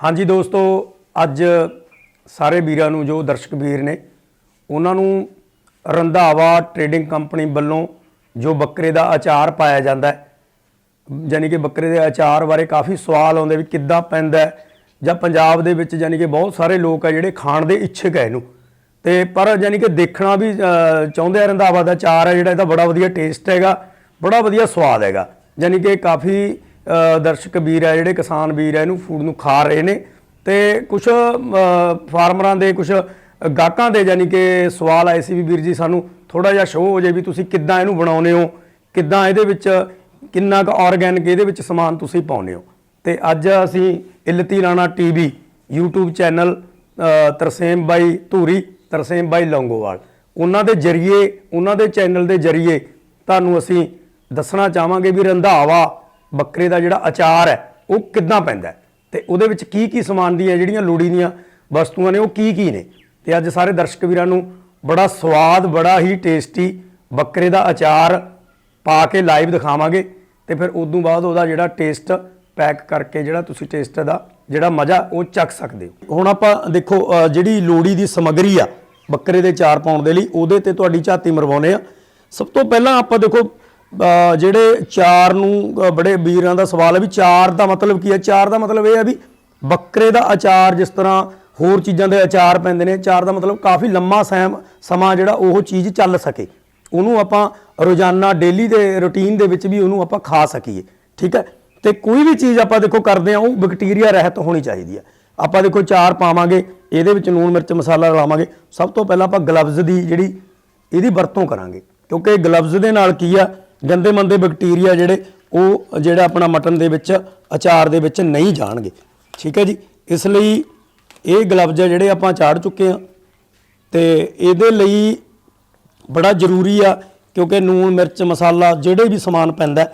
ਹਾਂਜੀ ਦੋਸਤੋ, ਅੱਜ ਸਾਰੇ ਵੀਰਾਂ ਨੂੰ, ਜੋ ਦਰਸ਼ਕ ਵੀਰ ਨੇ, ਉਹਨਾਂ ਨੂੰ ਰੰਧਾਵਾ ਟਰੇਡਿੰਗ ਕੰਪਨੀ ਵੱਲੋਂ ਜੋ ਬੱਕਰੇ ਦਾ ਅਚਾਰ ਪਾਇਆ ਜਾਂਦਾ ਹੈ, ਯਾਨੀ ਕਿ ਬੱਕਰੇ ਦੇ ਅਚਾਰ ਬਾਰੇ ਕਾਫੀ ਸਵਾਲ ਆਉਂਦੇ ਵੀ ਕਿੱਦਾਂ ਪੈਂਦਾ ਜਾਂ ਪੰਜਾਬ ਦੇ ਵਿੱਚ ਯਾਨੀ ਕਿ ਬਹੁਤ ਸਾਰੇ ਲੋਕ ਆ ਜਿਹੜੇ ਖਾਣ ਦੇ ਇੱਛਕ ਹੈ ਇਹਨੂੰ। ਤੇ ਪਰ ਯਾਨੀ ਕਿ ਦੇਖਣਾ ਵੀ ਚਾਹੁੰਦੇ ਆ ਰੰਧਾਵਾ ਦਾ ਅਚਾਰ ਹੈ ਜਿਹੜਾ, ਇਹਦਾ ਬੜਾ ਵਧੀਆ ਟੇਸਟ ਹੈਗਾ, ਬੜਾ ਵਧੀਆ ਸਵਾਦ ਹੈਗਾ। ਯਾਨੀ ਕਿ ਕਾਫੀ ਦਰਸ਼ਕ ਵੀਰ ਹੈ ਜਿਹੜੇ ਕਿਸਾਨ ਵੀਰ ਹੈ ਇਹਨੂੰ ਫੂਡ ਨੂੰ ਖਾ ਰਹੇ ਨੇ ਤੇ ਕੁਝ ਫਾਰਮਰਾਂ ਦੇ ਕੁਝ ਗਾਹਕਾਂ ਦੇ ਯਾਨੀ ਕਿ ਸਵਾਲ ਆਏ ਸੀ ਵੀ ਵੀਰ ਜੀ ਸਾਨੂੰ ਥੋੜਾ ਜਿਹਾ ਸ਼ੋਅ ਹੋ ਜੇ ਵੀ ਤੁਸੀਂ ਕਿੱਦਾਂ ਇਹਨੂੰ ਬਣਾਉਂਦੇ ਹੋ, ਕਿੱਦਾਂ ਇਹਦੇ ਵਿੱਚ ਕਿੰਨਾ ਕੁ ਆਰਗੈਨਿਕ ਇਹਦੇ ਵਿੱਚ ਸਮਾਨ ਤੁਸੀਂ ਪਾਉਂਦੇ ਹੋ। ਤੇ ਅੱਜ ਅਸੀਂ ਇਲਤੀ Rana TV YouTube channel Tarsem ਬਾਈ ਧੂਰੀ, ਤਰਸੇਮ ਬਾਈ ਲੌਂਗੋਵਾਲ, ਉਹਨਾਂ ਦੇ ਜਰੀਏ, ਉਹਨਾਂ ਦੇ ਚੈਨਲ ਦੇ ਜਰੀਏ ਤੁਹਾਨੂੰ ਅਸੀਂ ਦੱਸਣਾ ਚਾਹਾਂਗੇ ਵੀ ਰੰਧਾਵਾ ਬੱਕਰੇ ਦਾ ਜਿਹੜਾ ਅਚਾਰ ਹੈ, ਉਹ ਕਿੱਦਾਂ ਪੈਂਦਾ ਹੈ? ਤੇ ਉਹਦੇ ਵਿੱਚ ਕੀ ਕੀ ਸਮਾਨ ਦੀਆਂ ਜਿਹੜੀਆਂ ਲੋੜੀ ਦੀਆਂ ਵਸਤੂਆਂ ਨੇ, ਉਹ ਕੀ ਕੀ ਨੇ? ਤੇ ਅੱਜ ਸਾਰੇ ਦਰਸ਼ਕ ਵੀਰਾਂ ਨੂੰ ਬੜਾ ਸਵਾਦ, ਬੜਾ ਹੀ ਟੇਸਟੀ ਬੱਕਰੇ ਦਾ ਅਚਾਰ ਪਾ ਕੇ ਲਾਈਵ ਦਿਖਾਵਾਂਗੇ ਤੇ ਫਿਰ ਉਦੋਂ ਬਾਅਦ ਉਹਦਾ ਜਿਹੜਾ ਟੇਸਟ ਪੈਕ ਕਰਕੇ ਜਿਹੜਾ ਤੁਸੀਂ ਟੇਸਟ ਦਾ ਜਿਹੜਾ ਮਜ਼ਾ, ਉਹ ਚੱਕ ਸਕਦੇ ਹੋ। ਹੁਣ ਆਪਾਂ ਦੇਖੋ ਜਿਹੜੀ ਲੋੜੀ ਦੀ ਸਮੱਗਰੀ ਆ ਬੱਕਰੇ ਦੇ ਚਾਰ ਪਾਉਣ ਦੇ ਲਈ, ਉਹਦੇ ਤੇ ਤੁਹਾਡੀ ਝਾਤੀ ਮਰਵਾਉਨੇ ਆ। ਸਭ ਤੋਂ ਪਹਿਲਾਂ ਆਪਾਂ ਦੇਖੋ ਜਿਹੜੇ ਚਾਰ ਨੂੰ ਬੜੇ ਵੀਰਾਂ ਦਾ ਸਵਾਲ ਹੈ ਵੀ ਚਾਰ ਦਾ ਮਤਲਬ ਕੀ ਹੈ? ਚਾਰ ਦਾ ਮਤਲਬ ਇਹ ਹੈ ਵੀ ਬੱਕਰੇ ਦਾ ਅਚਾਰ ਜਿਸ ਤਰ੍ਹਾਂ ਹੋਰ ਚੀਜ਼ਾਂ ਦੇ ਅਚਾਰ ਪੈਂਦੇ ਨੇ, ਚਾਰ ਦਾ ਮਤਲਬ ਕਾਫੀ ਲੰਮਾ ਸੈਮ ਸਮਾਂ ਜਿਹੜਾ ਉਹ ਚੀਜ਼ ਚੱਲ ਸਕੇ। ਉਹਨੂੰ ਆਪਾਂ ਰੋਜ਼ਾਨਾ ਡੇਲੀ ਦੇ ਰੁਟੀਨ ਦੇ ਵਿੱਚ ਵੀ ਉਹਨੂੰ ਆਪਾਂ ਖਾ ਸਕੀਏ। ਠੀਕ ਹੈ? ਤੇ ਕੋਈ ਵੀ ਚੀਜ਼ ਆਪਾਂ ਦੇਖੋ ਕਰਦੇ ਆ ਉਹ ਬੈਕਟੀਰੀਆ ਰਹਿਤ ਹੋਣੀ ਚਾਹੀਦੀ ਹੈ। ਆਪਾਂ ਦੇਖੋ ਚਾਰ ਪਾਵਾਂਗੇ, ਇਹਦੇ ਵਿੱਚ ਲੂਣ, ਮਿਰਚ, ਮਸਾਲਾ ਲਾਵਾਂਗੇ ਸਭ ਤੋਂ ਪਹਿਲਾਂ ਆਪਾਂ ਗਲਵਜ਼ ਦੀ ਜਿਹੜੀ, ਇਹਦੀ ਵਰਤੋਂ ਕਰਾਂਗੇ। ਕਿਉਂਕਿ ਗਲਵਜ਼ ਦੇ ਨਾਲ ਕੀ ਆ ਗੰਦੇ ਮੰਦੇ ਬੈਕਟੀਰੀਆ ਜਿਹੜੇ ਉਹ ਜਿਹੜਾ ਆਪਣਾ ਮਟਨ ਦੇ ਵਿੱਚ, ਅਚਾਰ ਦੇ ਵਿੱਚ ਨਹੀਂ ਜਾਣਗੇ। ਠੀਕ ਹੈ ਜੀ? ਇਸ ਲਈ ਇਹ ਗਲਵਜ਼ ਜਿਹੜੇ ਆਪਾਂ ਚਾੜ ਚੁੱਕੇ ਆ ਤੇ ਇਹਦੇ ਲਈ ਬੜਾ ਜ਼ਰੂਰੀ ਆ, ਕਿਉਂਕਿ ਨੂਣ, ਮਿਰਚ, ਮਸਾਲਾ ਜਿਹੜੇ ਵੀ ਸਮਾਨ ਪੈਂਦਾ,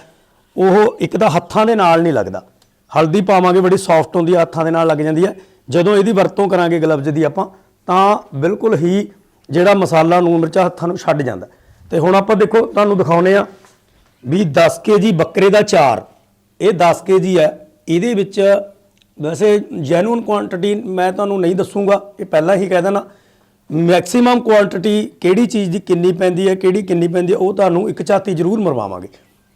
ਉਹ ਇੱਕ ਤਾਂ ਹੱਥਾਂ ਦੇ ਨਾਲ ਨਹੀਂ ਲੱਗਦਾ। ਹਲਦੀ ਪਾਵਾਂਗੇ, ਬੜੀ ਸੌਫਟ ਹੁੰਦੀ ਆ, ਹੱਥਾਂ ਦੇ ਨਾਲ ਲੱਗ ਜਾਂਦੀ ਹੈ ਜਦੋਂ ਇਹਦੀ ਵਰਤੋਂ ਕਰਾਂਗੇ ਗਲਵਜ਼ ਦੀ ਆਪਾਂ, ਤਾਂ ਬਿਲਕੁਲ ਹੀ ਜਿਹੜਾ ਮਸਾਲਾ, ਨੂਣ, ਮਿਰਚ ਹੱਥਾਂ ਨੂੰ ਛੱਡ ਜਾਂਦਾ। ਤੇ ਹੁਣ ਆਪਾਂ ਦੇਖੋ, ਤੁਹਾਨੂੰ ਦਿਖਾਉਨੇ ਆ ਵੀ 10 ਕੇਜੀ ਬੱਕਰੇ ਦਾ ਚਾਰ, ਇਹ 10 ਕੇਜੀ ਹੈ ਇਹਦੇ ਵਿੱਚ ਵੈਸੇ ਜੈਨੂਨ ਕੁਆਂਟੀਟੀ ਮੈਂ ਤੁਹਾਨੂੰ ਨਹੀਂ ਦੱਸੂਗਾ, ਇਹ ਪਹਿਲਾਂ ਹੀ ਕਹਿ ਦੇਣਾ। ਮੈਕਸਿਮਮ ਕੁਆਂਟੀਟੀ ਕਿਹੜੀ ਚੀਜ਼ ਦੀ ਕਿੰਨੀ ਪੈਂਦੀ ਹੈ, ਕਿਹੜੀ ਕਿੰਨੀ ਪੈਂਦੀ ਹੈ, ਉਹ ਤੁਹਾਨੂੰ ਇੱਕ ਝਾਤੀ ਜ਼ਰੂਰ ਮਰਵਾਵਾਂਗੇ।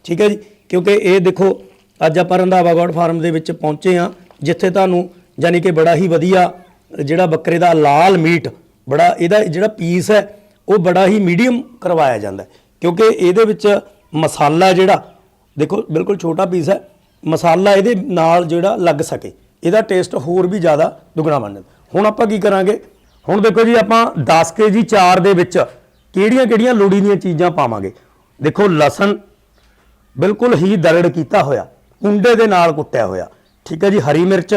ਠੀਕ ਹੈ ਜੀ? ਕਿਉਂਕਿ ਇਹ ਦੇਖੋ, ਅੱਜ ਆਪਾਂ ਰੰਧਾਵਾ ਗੌਡ ਫਾਰਮ ਦੇ ਵਿੱਚ ਪਹੁੰਚੇ ਆ ਜਿੱਥੇ ਤੁਹਾਨੂੰ ਯਾਨੀ ਕਿ ਬੜਾ ਹੀ ਵਧੀਆ ਜਿਹੜਾ ਬੱਕਰੇ ਦਾ ਲਾਲ ਮੀਟ, ਬੜਾ ਇਹਦਾ ਜਿਹੜਾ ਪੀਸ ਹੈ, ਉਹ ਬੜਾ ਹੀ ਮੀਡੀਅਮ ਕਰਵਾਇਆ ਜਾਂਦਾ ਕਿਉਂਕਿ ਇਹਦੇ ਵਿੱਚ ਮਸਾਲਾ ਜਿਹੜਾ, ਦੇਖੋ ਬਿਲਕੁਲ ਛੋਟਾ ਪੀਸ ਹੈ, ਮਸਾਲਾ ਇਹਦੇ ਨਾਲ ਜਿਹੜਾ ਲੱਗ ਸਕੇ, ਇਹਦਾ ਟੇਸਟ ਹੋਰ ਵੀ ਜ਼ਿਆਦਾ ਦੁੱਗਣਾ ਬਣ ਜਾਂਦਾ। ਹੁਣ ਆਪਾਂ ਕੀ ਕਰਾਂਗੇ? ਹੁਣ ਦੇਖੋ ਜੀ ਆਪਾਂ 10 ਕੇਜੀ ਚਾਰ ਦੇ ਵਿੱਚ ਕਿਹੜੀਆਂ ਕਿਹੜੀਆਂ ਲੋੜੀ ਦੀਆਂ ਚੀਜ਼ਾਂ ਪਾਵਾਂਗੇ? ਦੇਖੋ ਲਸਣ ਬਿਲਕੁਲ ਹੀ ਦਰੜ ਕੀਤਾ ਹੋਇਆ, ਕੁੰਡੇ ਦੇ ਨਾਲ ਕੁੱਟਿਆ ਹੋਇਆ, ਠੀਕ ਹੈ ਜੀ, ਹਰੀ ਮਿਰਚ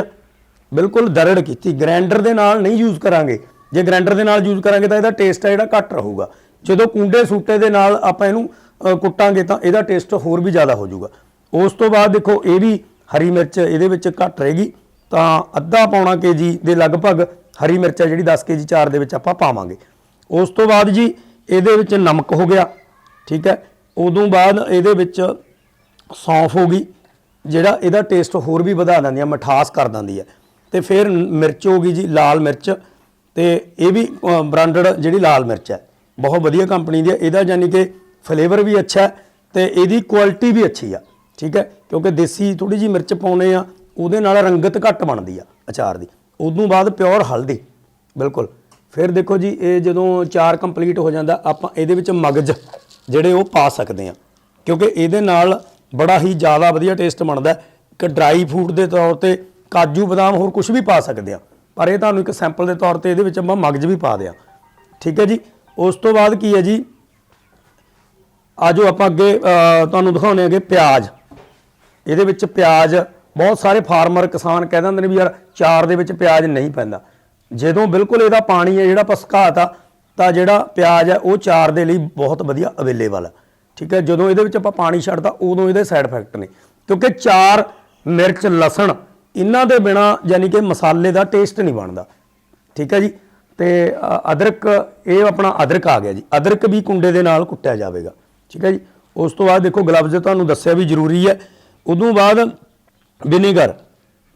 ਬਿਲਕੁਲ ਦਰੜ ਕੀਤੀ ਗ੍ਰਾਈਂਡਰ ਦੇ ਨਾਲ ਨਹੀਂ ਯੂਜ਼ ਕਰਾਂਗੇ। ਜੇ ਗ੍ਰਾਈਂਡਰ ਦੇ ਨਾਲ ਯੂਜ਼ ਕਰਾਂਗੇ ਤਾਂ ਇਹਦਾ ਟੇਸਟ ਹੈ ਜਿਹੜਾ ਘੱਟ ਰਹੂਗਾ। ਜਦੋਂ ਕੁੰਡੇ ਸੂਟੇ ਦੇ ਨਾਲ ਆਪਾਂ ਇਹਨੂੰ ਕੁੱਟਾਂਗੇ ਤਾਂ ਇਹਦਾ ਟੇਸਟ ਹੋਰ ਵੀ ਜ਼ਿਆਦਾ ਹੋ ਜਾਊਗਾ। ਉਸ ਤੋਂ ਬਾਅਦ ਦੇਖੋ, ਇਹ ਵੀ ਹਰੀ ਮਿਰਚ ਇਹਦੇ ਵਿੱਚ ਘੱਟ ਰਹੇਗੀ। ਤਾਂ ਅੱਧਾ ਪੌਣਾ ਕੇਜੀ ਦੇ ਲਗਭਗ ਹਰੀ ਮਿਰਚ ਹੈ ਜਿਹੜੀ 10 ਕੇਜੀ ਚਾਰ ਦੇ ਵਿੱਚ ਆਪਾਂ ਪਾਵਾਂਗੇ। ਉਸ ਤੋਂ ਬਾਅਦ ਜੀ ਇਹਦੇ ਵਿੱਚ ਨਮਕ ਹੋ ਗਿਆ, ਠੀਕ ਹੈ। ਉਦੋਂ ਬਾਅਦ ਇਹਦੇ ਵਿੱਚ ਸੌਂਫ ਹੋ ਗਈ, ਜਿਹੜਾ ਇਹਦਾ ਟੇਸਟ ਹੋਰ ਵੀ ਵਧਾ ਦਿੰਦੀ ਆ, ਮਠਾਸ ਕਰ ਦਿੰਦੀ ਹੈ ਤੇ ਫਿਰ ਮਿਰਚ ਹੋ ਗਈ ਜੀ, ਲਾਲ ਮਿਰਚ। ਤੇ ਇਹ ਵੀ ਬ੍ਰਾਂਡਡ ਜਿਹੜੀ ਲਾਲ ਮਿਰਚ ਹੈ ਬਹੁਤ ਵਧੀਆ ਕੰਪਨੀ ਦੀ ਹੈ ਇਹਦਾ ਯਾਨੀ ਕਿ ਫਲੇਵਰ ਵੀ ਅੱਛਾ ਹੈ ਤੇ ਇਹਦੀ ਕੁਆਲਿਟੀ ਵੀ ਅੱਛੀ ਆ, ਠੀਕ ਹੈ? ਕਿਉਂਕਿ ਦੇਸੀ ਥੋੜੀ ਜੀ ਮਿਰਚ ਪਾਉਨੇ ਆ, ਉਹਦੇ ਨਾਲ ਰੰਗਤ ਘੱਟ ਬਣਦੀ ਆ ਅਚਾਰ ਦੀ। ਉਦੋਂ ਬਾਅਦ ਪਿਓਰ ਹਲਦੀ, ਬਿਲਕੁਲ। ਫਿਰ ਦੇਖੋ ਜੀ, ਇਹ ਜਦੋਂ ਚਾਰ ਕੰਪਲੀਟ ਹੋ ਜਾਂਦਾ, ਆਪਾਂ ਇਹਦੇ ਵਿੱਚ ਮਗਜ ਜਿਹੜੇ ਉਹ ਪਾ ਸਕਦੇ ਆ। ਕਿਉਂਕਿ ਇਹਦੇ ਨਾਲ ਬੜਾ ਹੀ ਜ਼ਿਆਦਾ ਵਧੀਆ ਟੇਸਟ ਬਣਦਾ ਹੈ। ਇੱਕ ਡਰਾਈ ਫੂਡ ਦੇ ਤੌਰ ਤੇ ਕਾਜੂ ਬਦਾਮ ਹੋਰ ਕੁਝ ਵੀ ਪਾ ਸਕਦੇ ਆ। ਪਰ ਇਹ ਤੁਹਾਨੂੰ ਇੱਕ ਸੈਂਪਲ ਦੇ ਤੌਰ ਤੇ ਇਹਦੇ ਵਿੱਚ ਆਪਾਂ ਮਗਜ ਵੀ ਪਾ ਦਿਆਂ। ਠੀਕ ਹੈ ਜੀ? ਉਸ ਤੋਂ ਬਾਅਦ ਕੀ ਹੈ ਜੀ? ਆਜੋ ਆਪਾਂ ਅੱਗੇ ਤੁਹਾਨੂੰ ਦਿਖਾਉਣੇ ਅੱਗੇ ਪਿਆਜ਼। ਇਹਦੇ ਵਿੱਚ ਪਿਆਜ਼, ਬਹੁਤ ਸਾਰੇ ਫਾਰਮਰ ਕਿਸਾਨ ਕਹਿ ਦਿੰਦੇ ਨੇ ਵੀ ਯਾਰ ਚਾਰ ਦੇ ਵਿੱਚ ਪਿਆਜ਼ ਨਹੀਂ ਪੈਂਦਾ। ਜਦੋਂ ਬਿਲਕੁਲ ਇਹਦਾ ਪਾਣੀ ਹੈ, ਜਿਹੜਾ ਪਸਕਾਤਾ ਤਾਂ ਜਿਹੜਾ ਪਿਆਜ਼ ਹੈ, ਉਹ ਚਾਰ ਦੇ ਲਈ ਬਹੁਤ ਵਧੀਆ ਅਵੇਲੇਬਲ ਹੈ। ਠੀਕ ਹੈ, ਜਦੋਂ ਇਹਦੇ ਵਿੱਚ ਆਪਾਂ ਪਾਣੀ ਛੱਡਦਾ ਉਦੋਂ ਇਹਦੇ ਸਾਈਡ ਇਫੈਕਟ ਨੇ। ਕਿਉਂਕਿ ਚਾਰ, ਮਿਰਚ, ਲਸਣ, ਇਹਨਾਂ ਦੇ ਬਿਨਾ ਯਾਨੀ ਕਿ ਮਸਾਲੇ ਦਾ ਟੇਸਟ ਨਹੀਂ ਬਣਦਾ। ਠੀਕ ਹੈ ਜੀ? ਤੇ ਅਦਰਕ, ਇਹ ਆਪਣਾ ਅਦਰਕ ਆ ਗਿਆ ਜੀ। ਅਦਰਕ ਵੀ ਕੁੰਡੇ ਦੇ ਨਾਲ ਕੁੱਟਿਆ ਜਾਵੇਗਾ। ਠੀਕ ਹੈ ਜੀ? ਉਸ ਤੋਂ ਬਾਅਦ ਦੇਖੋ ਗਲਵਜ਼ ਤੁਹਾਨੂੰ ਦੱਸਿਆ ਵੀ ਜ਼ਰੂਰੀ ਹੈ। ਉਦੋਂ ਬਾਅਦ ਵਿਨੇਗਰ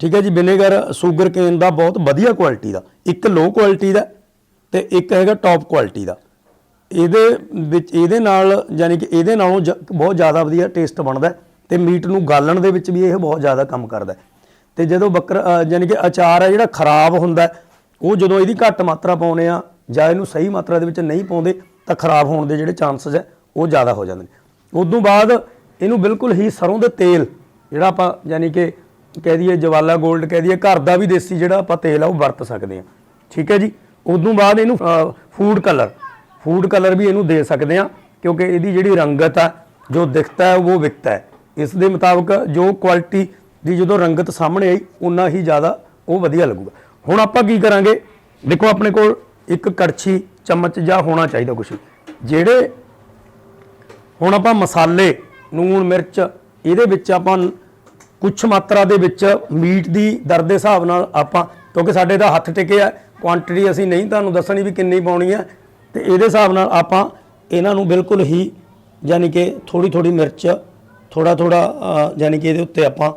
ਠੀਕ ਹੈ ਜੀ? ਵਿਨੇਗਰ ਸ਼ੂਗਰ ਕੇਨ ਦਾ ਬਹੁਤ ਵਧੀਆ ਕੁਆਲਿਟੀ ਦਾ ਇੱਕ ਲੋ ਕੁਆਲਿਟੀ ਦਾ ਤੇ ਇੱਕ ਹੈਗਾ ਟੌਪ ਕੁਆਲਿਟੀ ਦਾ। ਇਹਦੇ ਵਿੱਚ ਇਹਦੇ ਨਾਲ ਯਾਨੀ ਕਿ ਇਹਦੇ ਨਾਲੋਂ ਜ- ਬਹੁਤ ਜ਼ਿਆਦਾ ਵਧੀਆ ਟੇਸਟ ਬਣਦਾ ਹੈ ਤੇ ਮੀਟ ਨੂੰ ਗਾਲਣ ਦੇ ਵਿੱਚ ਵੀ ਇਹ ਬਹੁਤ ਜ਼ਿਆਦਾ ਕੰਮ ਕਰਦਾ ਹੈ। ਤੇ ਜਦੋਂ ਬੱਕਰ ਅ, ਯਾਨੀ ਕਿ ਅਚਾਰ ਹੈ ਜਿਹੜਾ ਖਰਾਬ ਹੁੰਦਾ ਉਹ ਜਦੋਂ ਇਹਦੀ ਘੱਟ ਮਾਤਰਾ ਪਾਉਨੇ ਆ ਜਾਂ ਇਹਨੂੰ ਸਹੀ ਮਾਤਰਾ ਦੇ ਵਿੱਚ ਨਹੀਂ ਪਾਉਂਦੇ ਤਾਂ ਖਰਾਬ ਹੋਣ ਦੇ ਜਿਹੜੇ ਚਾਂਸਸ ਹੈ ਉਹ ਜ਼ਿਆਦਾ ਹੋ ਜਾਂਦੇ ਨੇ। ਉਦੋਂ ਬਾਅਦ ਇਹਨੂੰ ਬਿਲਕੁਲ ਹੀ ਸਰੋਂ ਦੇ ਤੇਲ, ਜਿਹੜਾ ਆਪਾਂ ਯਾਨੀ ਕਿ ਕਹਿ ਦਈਏ ਜਵਾਲਾ 골ਡ ਕਹਿ ਦਈਏ, ਘਰ ਦਾ ਵੀ ਦੇਸੀ ਜਿਹੜਾ ਆਪਾਂ ਤੇਲ ਆ ਉਹ ਵਰਤ ਸਕਦੇ ਆ ਠੀਕ ਹੈ ਜੀ? ਉਦੋਂ ਬਾਅਦ ਇਹਨੂੰ ਫੂਡ ਕਲਰ ਫੂਡ ਕਲਰ ਵੀ ਇਹਨੂੰ ਦੇ ਸਕਦੇ ਆ ਕਿਉਂਕਿ ਇਹਦੀ ਜਿਹੜੀ ਰੰਗਤ ਆ, ਜੋ ਦਿਖਤਾ ਹੈ, ਉਹ ਵਿਕਤਾ ਹੈ। ਇਸ ਦੇ ਮੁਤਾਬਕ ਜੋ ਕੁਆਲਿਟੀ ਦੀ ਜਦੋਂ ਰੰਗਤ ਸਾਹਮਣੇ ਆਈ ਉਨਾ ਹੀ ਜ਼ਿਆਦਾ ਉਹ ਵਧੀਆ ਲੱਗੂਗਾ। ਹੁਣ ਆਪਾਂ ਕੀ ਕਰਾਂਗੇ? ਦੇਖੋ ਆਪਣੇ ਕੋਲ ਇੱਕ ਕੜਛੀ ਚਮਚ ਜਾਂ ਹੋਣਾ ਚਾਹੀਦਾ ਕੁਛ। ਜਿਹੜੇ ਹੁਣ ਆਪਾਂ ਮਸਾਲੇ, ਨੂਣ, ਮਿਰਚ, ਇਹਦੇ ਵਿੱਚ ਆਪਾਂ ਕੁਝ ਮਾਤਰਾ ਦੇ ਵਿੱਚ ਮੀਟ ਦੀ ਦਰ ਦੇ ਹਿਸਾਬ ਨਾਲ ਆਪਾਂ, ਕਿਉਂਕਿ ਸਾਡੇ ਦਾ ਹੱਥ ਟਿਕੇ ਆ ਕੁਆਂਟੀਟੀ ਅਸੀਂ ਨਹੀਂ ਤੁਹਾਨੂੰ ਦੱਸਣੀ ਵੀ ਕਿੰਨੀ ਪਾਉਣੀ ਆ, ਤੇ ਇਹਦੇ ਹਿਸਾਬ ਨਾਲ ਆਪਾਂ ਇਹਨਾਂ ਨੂੰ ਬਿਲਕੁਲ ਹੀ ਯਾਨੀ ਕਿ ਥੋੜੀ ਥੋੜੀ ਮਿਰਚ ਥੋੜਾ ਥੋੜਾ ਯਾਨੀ ਕਿ ਇਹਦੇ ਉੱਤੇ ਆਪਾਂ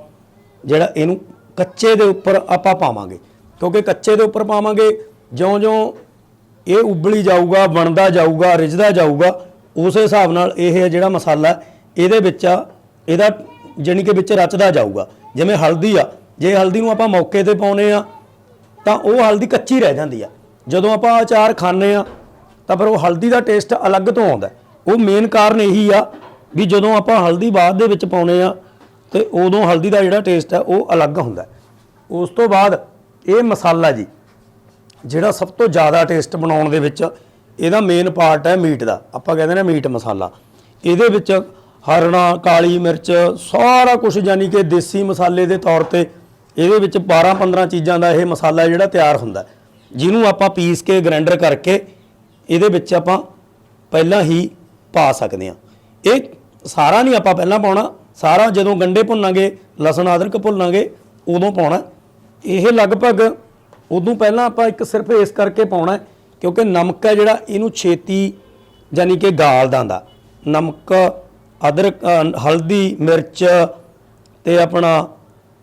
ਜਿਹੜਾ ਇਹਨੂੰ ਕੱਚੇ ਦੇ ਉੱਪਰ ਆਪਾਂ ਪਾਵਾਂਗੇ। ਕਿਉਂਕਿ ਕੱਚੇ ਦੇ ਉੱਪਰ ਪਾਵਾਂਗੇ, ਜਿਉਂ-ਜਿਉਂ ਇਹ ਉਬਲੀ ਜਾਊਗਾ, ਬਣਦਾ ਜਾਊਗਾ, ਰਿਝਦਾ ਜਾਊਗਾ ਉਸੇ ਹਿਸਾਬ ਨਾਲ ਇਹ ਜਿਹੜਾ ਮਸਾਲਾ ਇਹਦੇ ਵਿੱਚ ਇਹਦਾ ਜਾਣੀ ਕਿ ਵਿੱਚ ਰਚਦਾ ਜਾਊਗਾ। ਜਿਵੇਂ ਹਲਦੀ ਆ, ਜੇ ਹਲਦੀ ਨੂੰ ਆਪਾਂ ਮੌਕੇ ਤੇ ਪਾਉਨੇ ਆ, ਤਾਂ ਉਹ ਹਲਦੀ ਕੱਚੀ ਰਹਿ ਜਾਂਦੀ ਆ। ਜਦੋਂ ਆਪਾਂ ਅਚਾਰ ਖਾਂਦੇ ਆ, ਤਾਂ ਫਿਰ ਉਹ ਹਲਦੀ ਦਾ ਟੇਸਟ ਅਲੱਗ ਤੋਂ ਆਉਂਦਾ ਉਹ ਮੇਨ ਕਾਰਨ ਇਹੀ ਆ ਵੀ ਜਦੋਂ ਆਪਾਂ ਹਲਦੀ ਬਾਅਦ ਦੇ ਵਿੱਚ ਪਾਉਨੇ ਆ, ਤੇ ਉਦੋਂ ਹਲਦੀ ਦਾ ਜਿਹੜਾ ਟੇਸਟ ਹੈ ਉਹ ਅਲੱਗ ਹੁੰਦਾ ਉਸ ਤੋਂ ਬਾਅਦ ਇਹ ਮਸਾਲਾ ਜੀ, ਜਿਹੜਾ ਸਭ ਤੋਂ ਜ਼ਿਆਦਾ ਟੇਸਟ ਬਣਾਉਣ ਦੇ ਵਿੱਚ ਇਹਦਾ ਮੇਨ ਪਾਰਟ ਹੈ ਮੀਟ ਦਾ। ਆਪਾਂ ਕਹਿੰਦੇ ਨੇ ਮੀਟ ਮਸਾਲਾ। ਇਹਦੇ ਵਿੱਚ ਹਰਣਾ, ਕਾਲੀ ਮਿਰਚ, ਸਾਰਾ ਕੁਝ ਯਾਨੀ ਕਿ ਦੇਸੀ ਮਸਾਲੇ ਦੇ ਤੌਰ ਤੇ ਇਹਦੇ ਵਿੱਚ 12 15 ਚੀਜ਼ਾਂ ਦਾ ਇਹ ਮਸਾਲਾ ਜਿਹੜਾ ਤਿਆਰ ਹੁੰਦਾ। ਜਿਹਨੂੰ ਆਪਾਂ ਪੀਸ ਕੇ ਗ੍ਰਾਈਂਡਰ ਕਰਕੇ ਇਹਦੇ ਵਿੱਚ ਆਪਾਂ ਪਹਿਲਾਂ ਹੀ ਪਾ ਸਕਦੇ ਹਾਂ। ਇਹ ਸਾਰਾ ਨਹੀਂ ਆਪਾਂ ਪਹਿਲਾਂ ਪਾਉਣਾ। ਸਾਰਾ ਜਦੋਂ ਗੰਡੇ ਭੁੰਨਾਂਗੇ, ਲਸਣ, ਅਦਰਕ ਭੁੰਨਾਂਗੇ, ਉਦੋਂ ਪਾਉਣਾ। ਇਹ ਲਗਭਗ ਉਦੋਂ ਪਹਿਲਾਂ ਆਪਾਂ ਇੱਕ ਸਿਰਫ ਇਸ ਕਰਕੇ ਪਾਉਣਾ ਕਿਉਂਕਿ ਨਮਕ ਹੈ ਜਿਹੜਾ ਇਹਨੂੰ ਛੇਤੀ ਯਾਨੀ ਕਿ ਗਾਲ ਦਿੰਦਾ। ਨਮਕ, ਅਦਰਕ ਹਲਦੀ, ਮਿਰਚ ਤੇ ਆਪਣਾ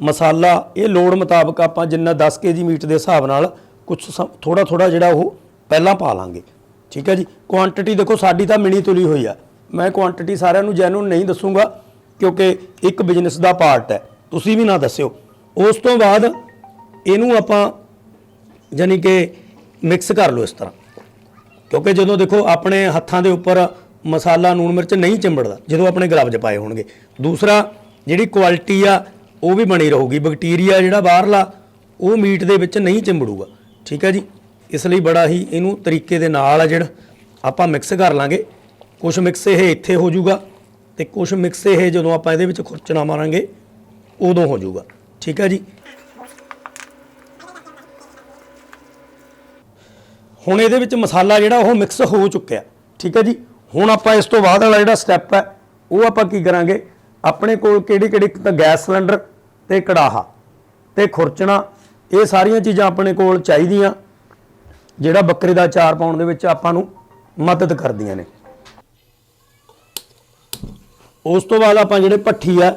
ਮਸਾਲਾ, ਇਹ ਲੋੜ ਮੁਤਾਬਕ ਆਪਾਂ ਜਿੰਨਾ 10 ਕੇਜੀ ਮੀਟ ਦੇ ਹਿਸਾਬ ਨਾਲ ਕੁਝ ਥੋੜਾ ਥੋੜਾ ਜਿਹੜਾ ਉਹ ਪਹਿਲਾਂ ਪਾ ਲਾਂਗੇ। ਠੀਕ ਹੈ ਜੀ? ਕੁਆਂਟੀਟੀ ਦੇਖੋ, ਸਾਡੀ ਤਾਂ ਮਿਣੀ ਤੁਲੀ ਹੋਈ ਆ। ਮੈਂ ਕੁਆਂਟੀਟੀ ਸਾਰਿਆਂ ਨੂੰ ਜੈਨੂਨ ਨਹੀਂ ਦੱਸੂਗਾ, ਕਿਉਂਕਿ ਇੱਕ ਬਿਜ਼ਨਸ ਦਾ ਪਾਰਟ ਹੈ। ਤੁਸੀਂ ਵੀ ਨਾ ਦੱਸਿਓ। ਉਸ ਤੋਂ ਬਾਅਦ ਇਹਨੂੰ ਆਪਾਂ ਯਾਨੀ ਕਿ ਮਿਕਸ ਕਰ ਲਓ ਇਸ ਤਰ੍ਹਾਂ। ਕਿਉਂਕਿ ਜਦੋਂ ਦੇਖੋ ਆਪਣੇ ਹੱਥਾਂ ਦੇ ਉੱਪਰ ਮਸਾਲਾ, ਨੂਣ ਮਿਰਚ ਨਹੀਂ ਚਿੰਬੜਦਾ, ਜਦੋਂ ਆਪਣੇ ਗਲਵਜ਼ ਪਾਏ ਹੋਣਗੇ। ਦੂਸਰਾ, ਜਿਹੜੀ ਕੁਆਲਿਟੀ ਆ, ਉਹ ਵੀ ਬਣੀ ਰਹੂਗੀ। ਬੈਕਟੀਰੀਆ ਜਿਹੜਾ ਬਾਹਰਲਾ, ਉਹ ਮੀਟ ਦੇ ਵਿੱਚ ਨਹੀਂ ਚਿੰਬੜੂਗਾ। ਠੀਕ ਹੈ ਜੀ? ਇਸ ਲਈ ਬੜਾ ਹੀ ਇਹਨੂੰ ਤਰੀਕੇ ਦੇ ਨਾਲ ਆ ਜਿਹੜਾ ਆਪਾਂ ਮਿਕਸ ਕਰ ਲਾਂਗੇ। ਕੁਝ ਮਿਕਸ ਇਹ ਇੱਥੇ ਹੋ ਜਾਊਗਾ ਤੇ ਕੁਝ ਮਿਕਸ ਇਹ ਜਦੋਂ ਆਪਾਂ ਇਹਦੇ ਵਿੱਚ ਖੁਰਚਣਾ ਮਾਰਾਂਗੇ, ਉਦੋਂ ਹੋ ਜਾਊਗਾ। ਠੀਕ ਹੈ ਜੀ? ਹੁਣ ਇਹਦੇ ਵਿੱਚ ਮਸਾਲਾ ਜਿਹੜਾ ਉਹ ਮਿਕਸ ਹੋ ਚੁੱਕਿਆ। ਠੀਕ ਹੈ ਜੀ? ਹੁਣ ਆਪਾਂ ਇਸ ਤੋਂ ਬਾਅਦ ਵਾਲਾ ਜਿਹੜਾ ਸਟੈਪ ਹੈ, ਉਹ ਆਪਾਂ ਕੀ ਕਰਾਂਗੇ? ਆਪਣੇ ਕੋਲ ਕਿਹੜੀ ਕਿਹੜੀ ਤਾਂ ਗੈਸ ਸਿਲੰਡਰ ਤੇ ਕੜਾਹਾ ਤੇ ਖੁਰਚਣਾ, ਇਹ ਸਾਰੀਆਂ ਚੀਜ਼ਾਂ ਆਪਣੇ ਕੋਲ ਚਾਹੀਦੀਆਂ, ਜਿਹੜਾ ਬੱਕਰੇ ਦਾ ਚਾਰ ਪਾਉਣ ਦੇ ਵਿੱਚ ਆਪਾਂ ਨੂੰ ਮਦਦ ਕਰਦੀਆਂ ਨੇ। ਉਸ ਤੋਂ ਬਾਅਦ ਆਪਾਂ ਜਿਹੜੇ ਭੱਠੀ ਆ,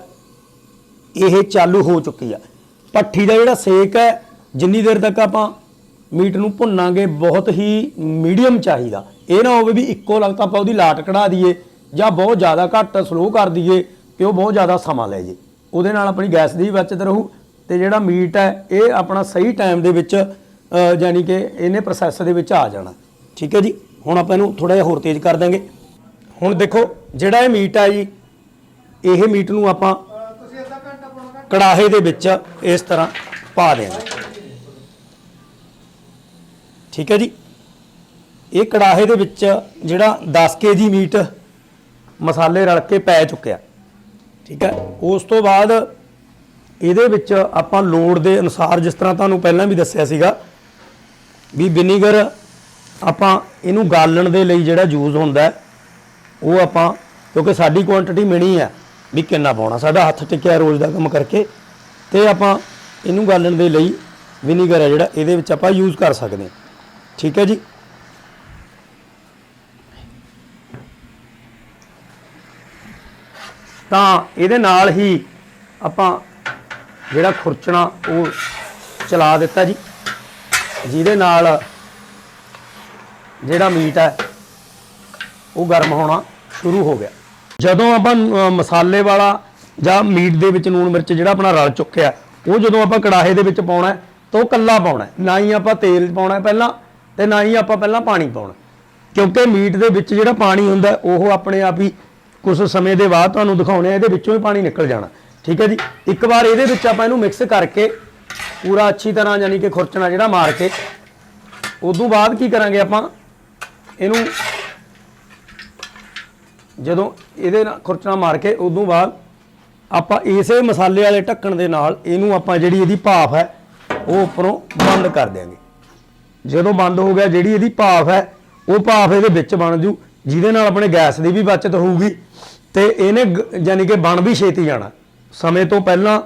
ਇਹ ਚਾਲੂ ਹੋ ਚੁੱਕੀ ਆ। ਭੱਠੀ ਦਾ ਜਿਹੜਾ ਸੇਕ ਹੈ, ਜਿੰਨੀ ਦੇਰ ਤੱਕ ਆਪਾਂ ਮੀਟ ਨੂੰ ਭੁੰਨਾਂਗੇ ਬਹੁਤ ਹੀ ਮੀਡੀਅਮ ਚਾਹੀਦਾ। ਇਹ ਨਾ ਹੋਵੇ ਵੀ ਇੱਕੋ ਲਗਤ ਆਪਾਂ ਉਹਦੀ ਲਾਟ ਕਢਾ ਦਈਏ ਜਾਂ ਬਹੁਤ ਜ਼ਿਆਦਾ ਘੱਟ ਸਲੋ ਕਰ ਦਈਏ ਤੇ ਉਹ ਬਹੁਤ ਜ਼ਿਆਦਾ ਸਮਾਂ ਲੈ ਜੇ। ਉਹਦੇ ਨਾਲ ਆਪਣੀ ਗੈਸ ਦੀ ਬਚਤ ਰਹੂ ਤੇ ਜਿਹੜਾ ਮੀਟ ਹੈ ਇਹ ਆਪਣਾ ਸਹੀ ਟਾਈਮ ਦੇ ਵਿੱਚ ਯਾਨੀ ਕਿ ਇਹਨੇ ਪ੍ਰੋਸੈਸ ਦੇ ਵਿੱਚ ਆ ਜਾਣਾ। ਠੀਕ ਹੈ ਜੀ? ਹੁਣ ਆਪਾਂ ਇਹਨੂੰ ਥੋੜਾ ਜਿਹਾ ਹੋਰ ਤੇਜ਼ ਕਰ ਦਾਂਗੇ। ਹੁਣ ਦੇਖੋ ਜਿਹੜਾ ਇਹ ਮੀਟ ਹੈ ਜੀ ਇਹ ਮੀਟ ਨੂੰ ਆਪਾਂ ਕੜਾਹੇ ਦੇ ਵਿੱਚ ਇਸ ਤਰ੍ਹਾਂ ਪਾ ਦੇਣਾ। ਠੀਕ ਹੈ ਜੀ। ਇਹ ਕੜਾਹੇ ਦੇ ਵਿੱਚ ਜਿਹੜਾ 10 ਕੇਜੀ ਮੀਟ ਮਸਾਲੇ ਰਲ ਕੇ ਪੈ ਚੁੱਕਿਆ। ਠੀਕ ਹੈ। ਉਸ ਤੋਂ ਬਾਅਦ ਇਹਦੇ ਵਿੱਚ ਆਪਾਂ ਲੋੜ ਦੇ ਅਨੁਸਾਰ, ਜਿਸ ਤਰ੍ਹਾਂ ਤੁਹਾਨੂੰ ਪਹਿਲਾਂ ਵੀ ਦੱਸਿਆ ਸੀਗਾ, ਵੀ ਵਿਨੀਗਰ ਆਪਾਂ ਇਹਨੂੰ ਗਾਲਣ ਦੇ ਲਈ ਜਿਹੜਾ ਯੂਜ਼ ਹੁੰਦਾ ਉਹ ਆਪਾਂ, ਕਿਉਂਕਿ ਸਾਡੀ ਕੁਆਂਟੀਟੀ ਮਿਣੀ ਹੈ, ਵੀ ਕਿੰਨਾ ਪਾਉਣਾ। ਸਾਡਾ ਹੱਥ ਟਿਕਿਆ ਰੋਜ਼ ਦਾ ਕੰਮ ਕਰਕੇ ਤੇ ਆਪਾਂ ਇਹਨੂੰ ਗਾਲਣ ਦੇ ਲਈ ਵਿਨੀਗਰ ਹੈ ਜਿਹੜਾ, ਇਹਦੇ ਵਿੱਚ ਆਪਾਂ ਯੂਜ਼ ਕਰ ਸਕਦੇ ਹਾਂ। ਠੀਕ ਹੈ ਜੀ। ਤਾਂ ਇਹਦੇ ਨਾਲ ਹੀ ਆਪਾਂ ਜਿਹੜਾ ਖੁਰਚਣਾ ਉਹ ਚਲਾ ਦਿੱਤਾ ਜੀ। ਜਿਹਦੇ ਨਾਲ ਜਿਹੜਾ ਮੀਟ ਹੈ, ਉਹ ਗਰਮ ਹੋਣਾ ਸ਼ੁਰੂ ਹੋ ਗਿਆ। ਜਦੋਂ ਆਪਾਂ ਮਸਾਲੇ ਵਾਲਾ ਜਾਂ ਮੀਟ ਦੇ ਵਿੱਚ ਲੂਣ ਮਿਰਚ ਜਿਹੜਾ ਆਪਣਾ ਰਲ ਚੁੱਕਿਆ, ਉਹ ਜਦੋਂ ਆਪਾਂ ਕੜਾਹੇ ਦੇ ਵਿੱਚ ਪਾਉਣਾ ਤਾਂ ਉਹ ਕੱਲਾ ਪਾਉਣਾ ਨਾ ਹੀ ਆਪਾਂ ਤੇਲ ਪਾਉਣਾ ਪਹਿਲਾਂ। ਤੇ ਨਾ ਹੀ ਆਪਾਂ ਪਹਿਲਾਂ ਪਾਣੀ ਪਾਉਣਾ। ਕਿਉਂਕਿ ਮੀਟ ਦੇ ਵਿੱਚ ਜਿਹੜਾ ਪਾਣੀ ਹੁੰਦਾ, ਉਹ ਆਪਣੇ ਆਪ ਹੀ ਕੁਝ ਸਮੇਂ ਦੇ ਬਾਅਦ ਤੁਹਾਨੂੰ ਦਿਖਾਉਣੇ ਆ, ਇਹਦੇ ਵਿੱਚੋਂ ਹੀ ਪਾਣੀ ਨਿਕਲ ਜਾਣਾ। ਠੀਕ ਹੈ ਜੀ? ਇੱਕ ਵਾਰ ਇਹਦੇ ਵਿੱਚ ਆਪਾਂ ਇਹਨੂੰ ਮਿਕਸ ਕਰਕੇ ਪੂਰਾ ਅੱਛੀ ਤਰ੍ਹਾਂ ਯਾਨੀ ਕਿ ਖੁਰਚਣਾ ਜਿਹੜਾ ਮਾਰ ਕੇ, ਉਦੋਂ ਬਾਅਦ ਕੀ ਕਰਾਂਗੇ ਆਪਾਂ? ਇਹਨੂੰ ਜਦੋਂ ਇਹਦੇ ਨਾਲ ਖੁਰਚਣਾ ਮਾਰ ਕੇ, ਉਦੋਂ ਬਾਅਦ ਆਪਾਂ ਇਸੇ ਮਸਾਲੇ ਵਾਲੇ ਢੱਕਣ ਦੇ ਨਾਲ ਇਹਨੂੰ ਆਪਾਂ ਜਿਹੜੀ ਇਹਦੀ ਭਾਫ ਹੈ, ਉਹ ਉੱਪਰੋਂ ਬੰਦ ਕਰ ਦਿਆਂਗੇ। ਜਦੋਂ ਬੰਦ ਹੋ ਗਿਆ, ਜਿਹੜੀ ਇਹਦੀ ਭਾਫ ਹੈ, ਉਹ ਭਾਫ ਇਹਦੇ ਵਿੱਚ ਬਣ ਜੂ, ਜਿਹਦੇ ਨਾਲ ਆਪਣੇ ਗੈਸ ਦੀ ਵੀ ਬਚਤ ਹੋਊਗੀ ਤੇ ਇਹਨੇ ਗ- ਯਾਨੀ ਕਿ ਬਣ ਵੀ ਛੇਤੀ ਜਾਣਾ। ਸਮੇਂ ਤੋਂ ਪਹਿਲਾਂ,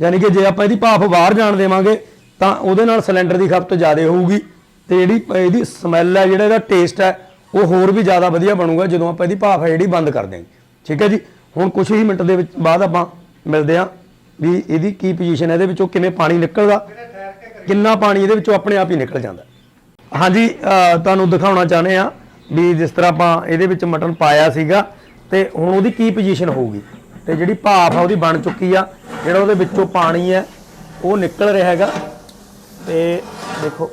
ਯਾਨੀ ਕਿ ਜੇ ਆਪਾਂ ਇਹਦੀ ਭਾਫ ਬਾਹਰ ਜਾਣ ਦੇਵਾਂਗੇ, ਤਾਂ ਉਹਦੇ ਨਾਲ ਸਿਲੰਡਰ ਦੀ ਖਪਤ ਜ਼ਿਆਦਾ ਹੋਊਗੀ ਤੇ ਜਿਹੜੀ ਇਹਦੀ ਸਮੈਲ ਹੈ, ਜਿਹੜਾ ਇਹਦਾ ਟੇਸਟ ਹੈ, ਉਹ ਹੋਰ ਵੀ ਜ਼ਿਆਦਾ ਵਧੀਆ ਬਣੂਗਾ ਜਦੋਂ ਆਪਾਂ ਇਹਦੀ ਭਾਫ ਹੈ ਜਿਹੜੀ ਬੰਦ ਕਰ ਦਿਆਂਗੇ। ਠੀਕ ਹੈ ਜੀ? ਹੁਣ ਕੁਝ ਹੀ ਮਿੰਟ ਦੇ ਵਿੱਚ ਬਾਅਦ ਆਪਾਂ ਮਿਲਦੇ ਹਾਂ ਵੀ ਇਹਦੀ ਕੀ ਪੋਜੀਸ਼ਨ ਹੈ, ਇਹਦੇ ਵਿੱਚੋਂ ਕਿਵੇਂ ਪਾਣੀ ਨਿਕਲਦਾ, ਕਿੰਨਾ ਪਾਣੀ ਇਹਦੇ ਵਿੱਚੋਂ ਆਪਣੇ ਆਪ ਹੀ ਨਿਕਲ ਜਾਂਦਾ। ਹਾਂਜੀ ਤੁਹਾਨੂੰ ਦਿਖਾਉਣਾ ਚਾਹੁੰਦੇ ਆ ਵੀ ਜਿਸ ਤਰ੍ਹਾਂ ਆਪਾਂ ਇਹਦੇ ਵਿੱਚ ਮਟਨ ਪਾਇਆ ਸੀਗਾ ਤੇ ਹੁਣ ਉਹਦੀ ਕੀ ਪੋਜੀਸ਼ਨ ਹੋਊਗੀ? ਤੇ ਜਿਹੜੀ ਭਾਫ ਆ, ਉਹਦੀ ਬਣ ਚੁੱਕੀ ਆ, ਜਿਹੜਾ ਉਹਦੇ ਵਿੱਚੋਂ ਪਾਣੀ ਹੈ, ਉਹ ਨਿਕਲ ਰਿਹਾ ਹੈਗਾ। ਤੇ ਦੇਖੋ,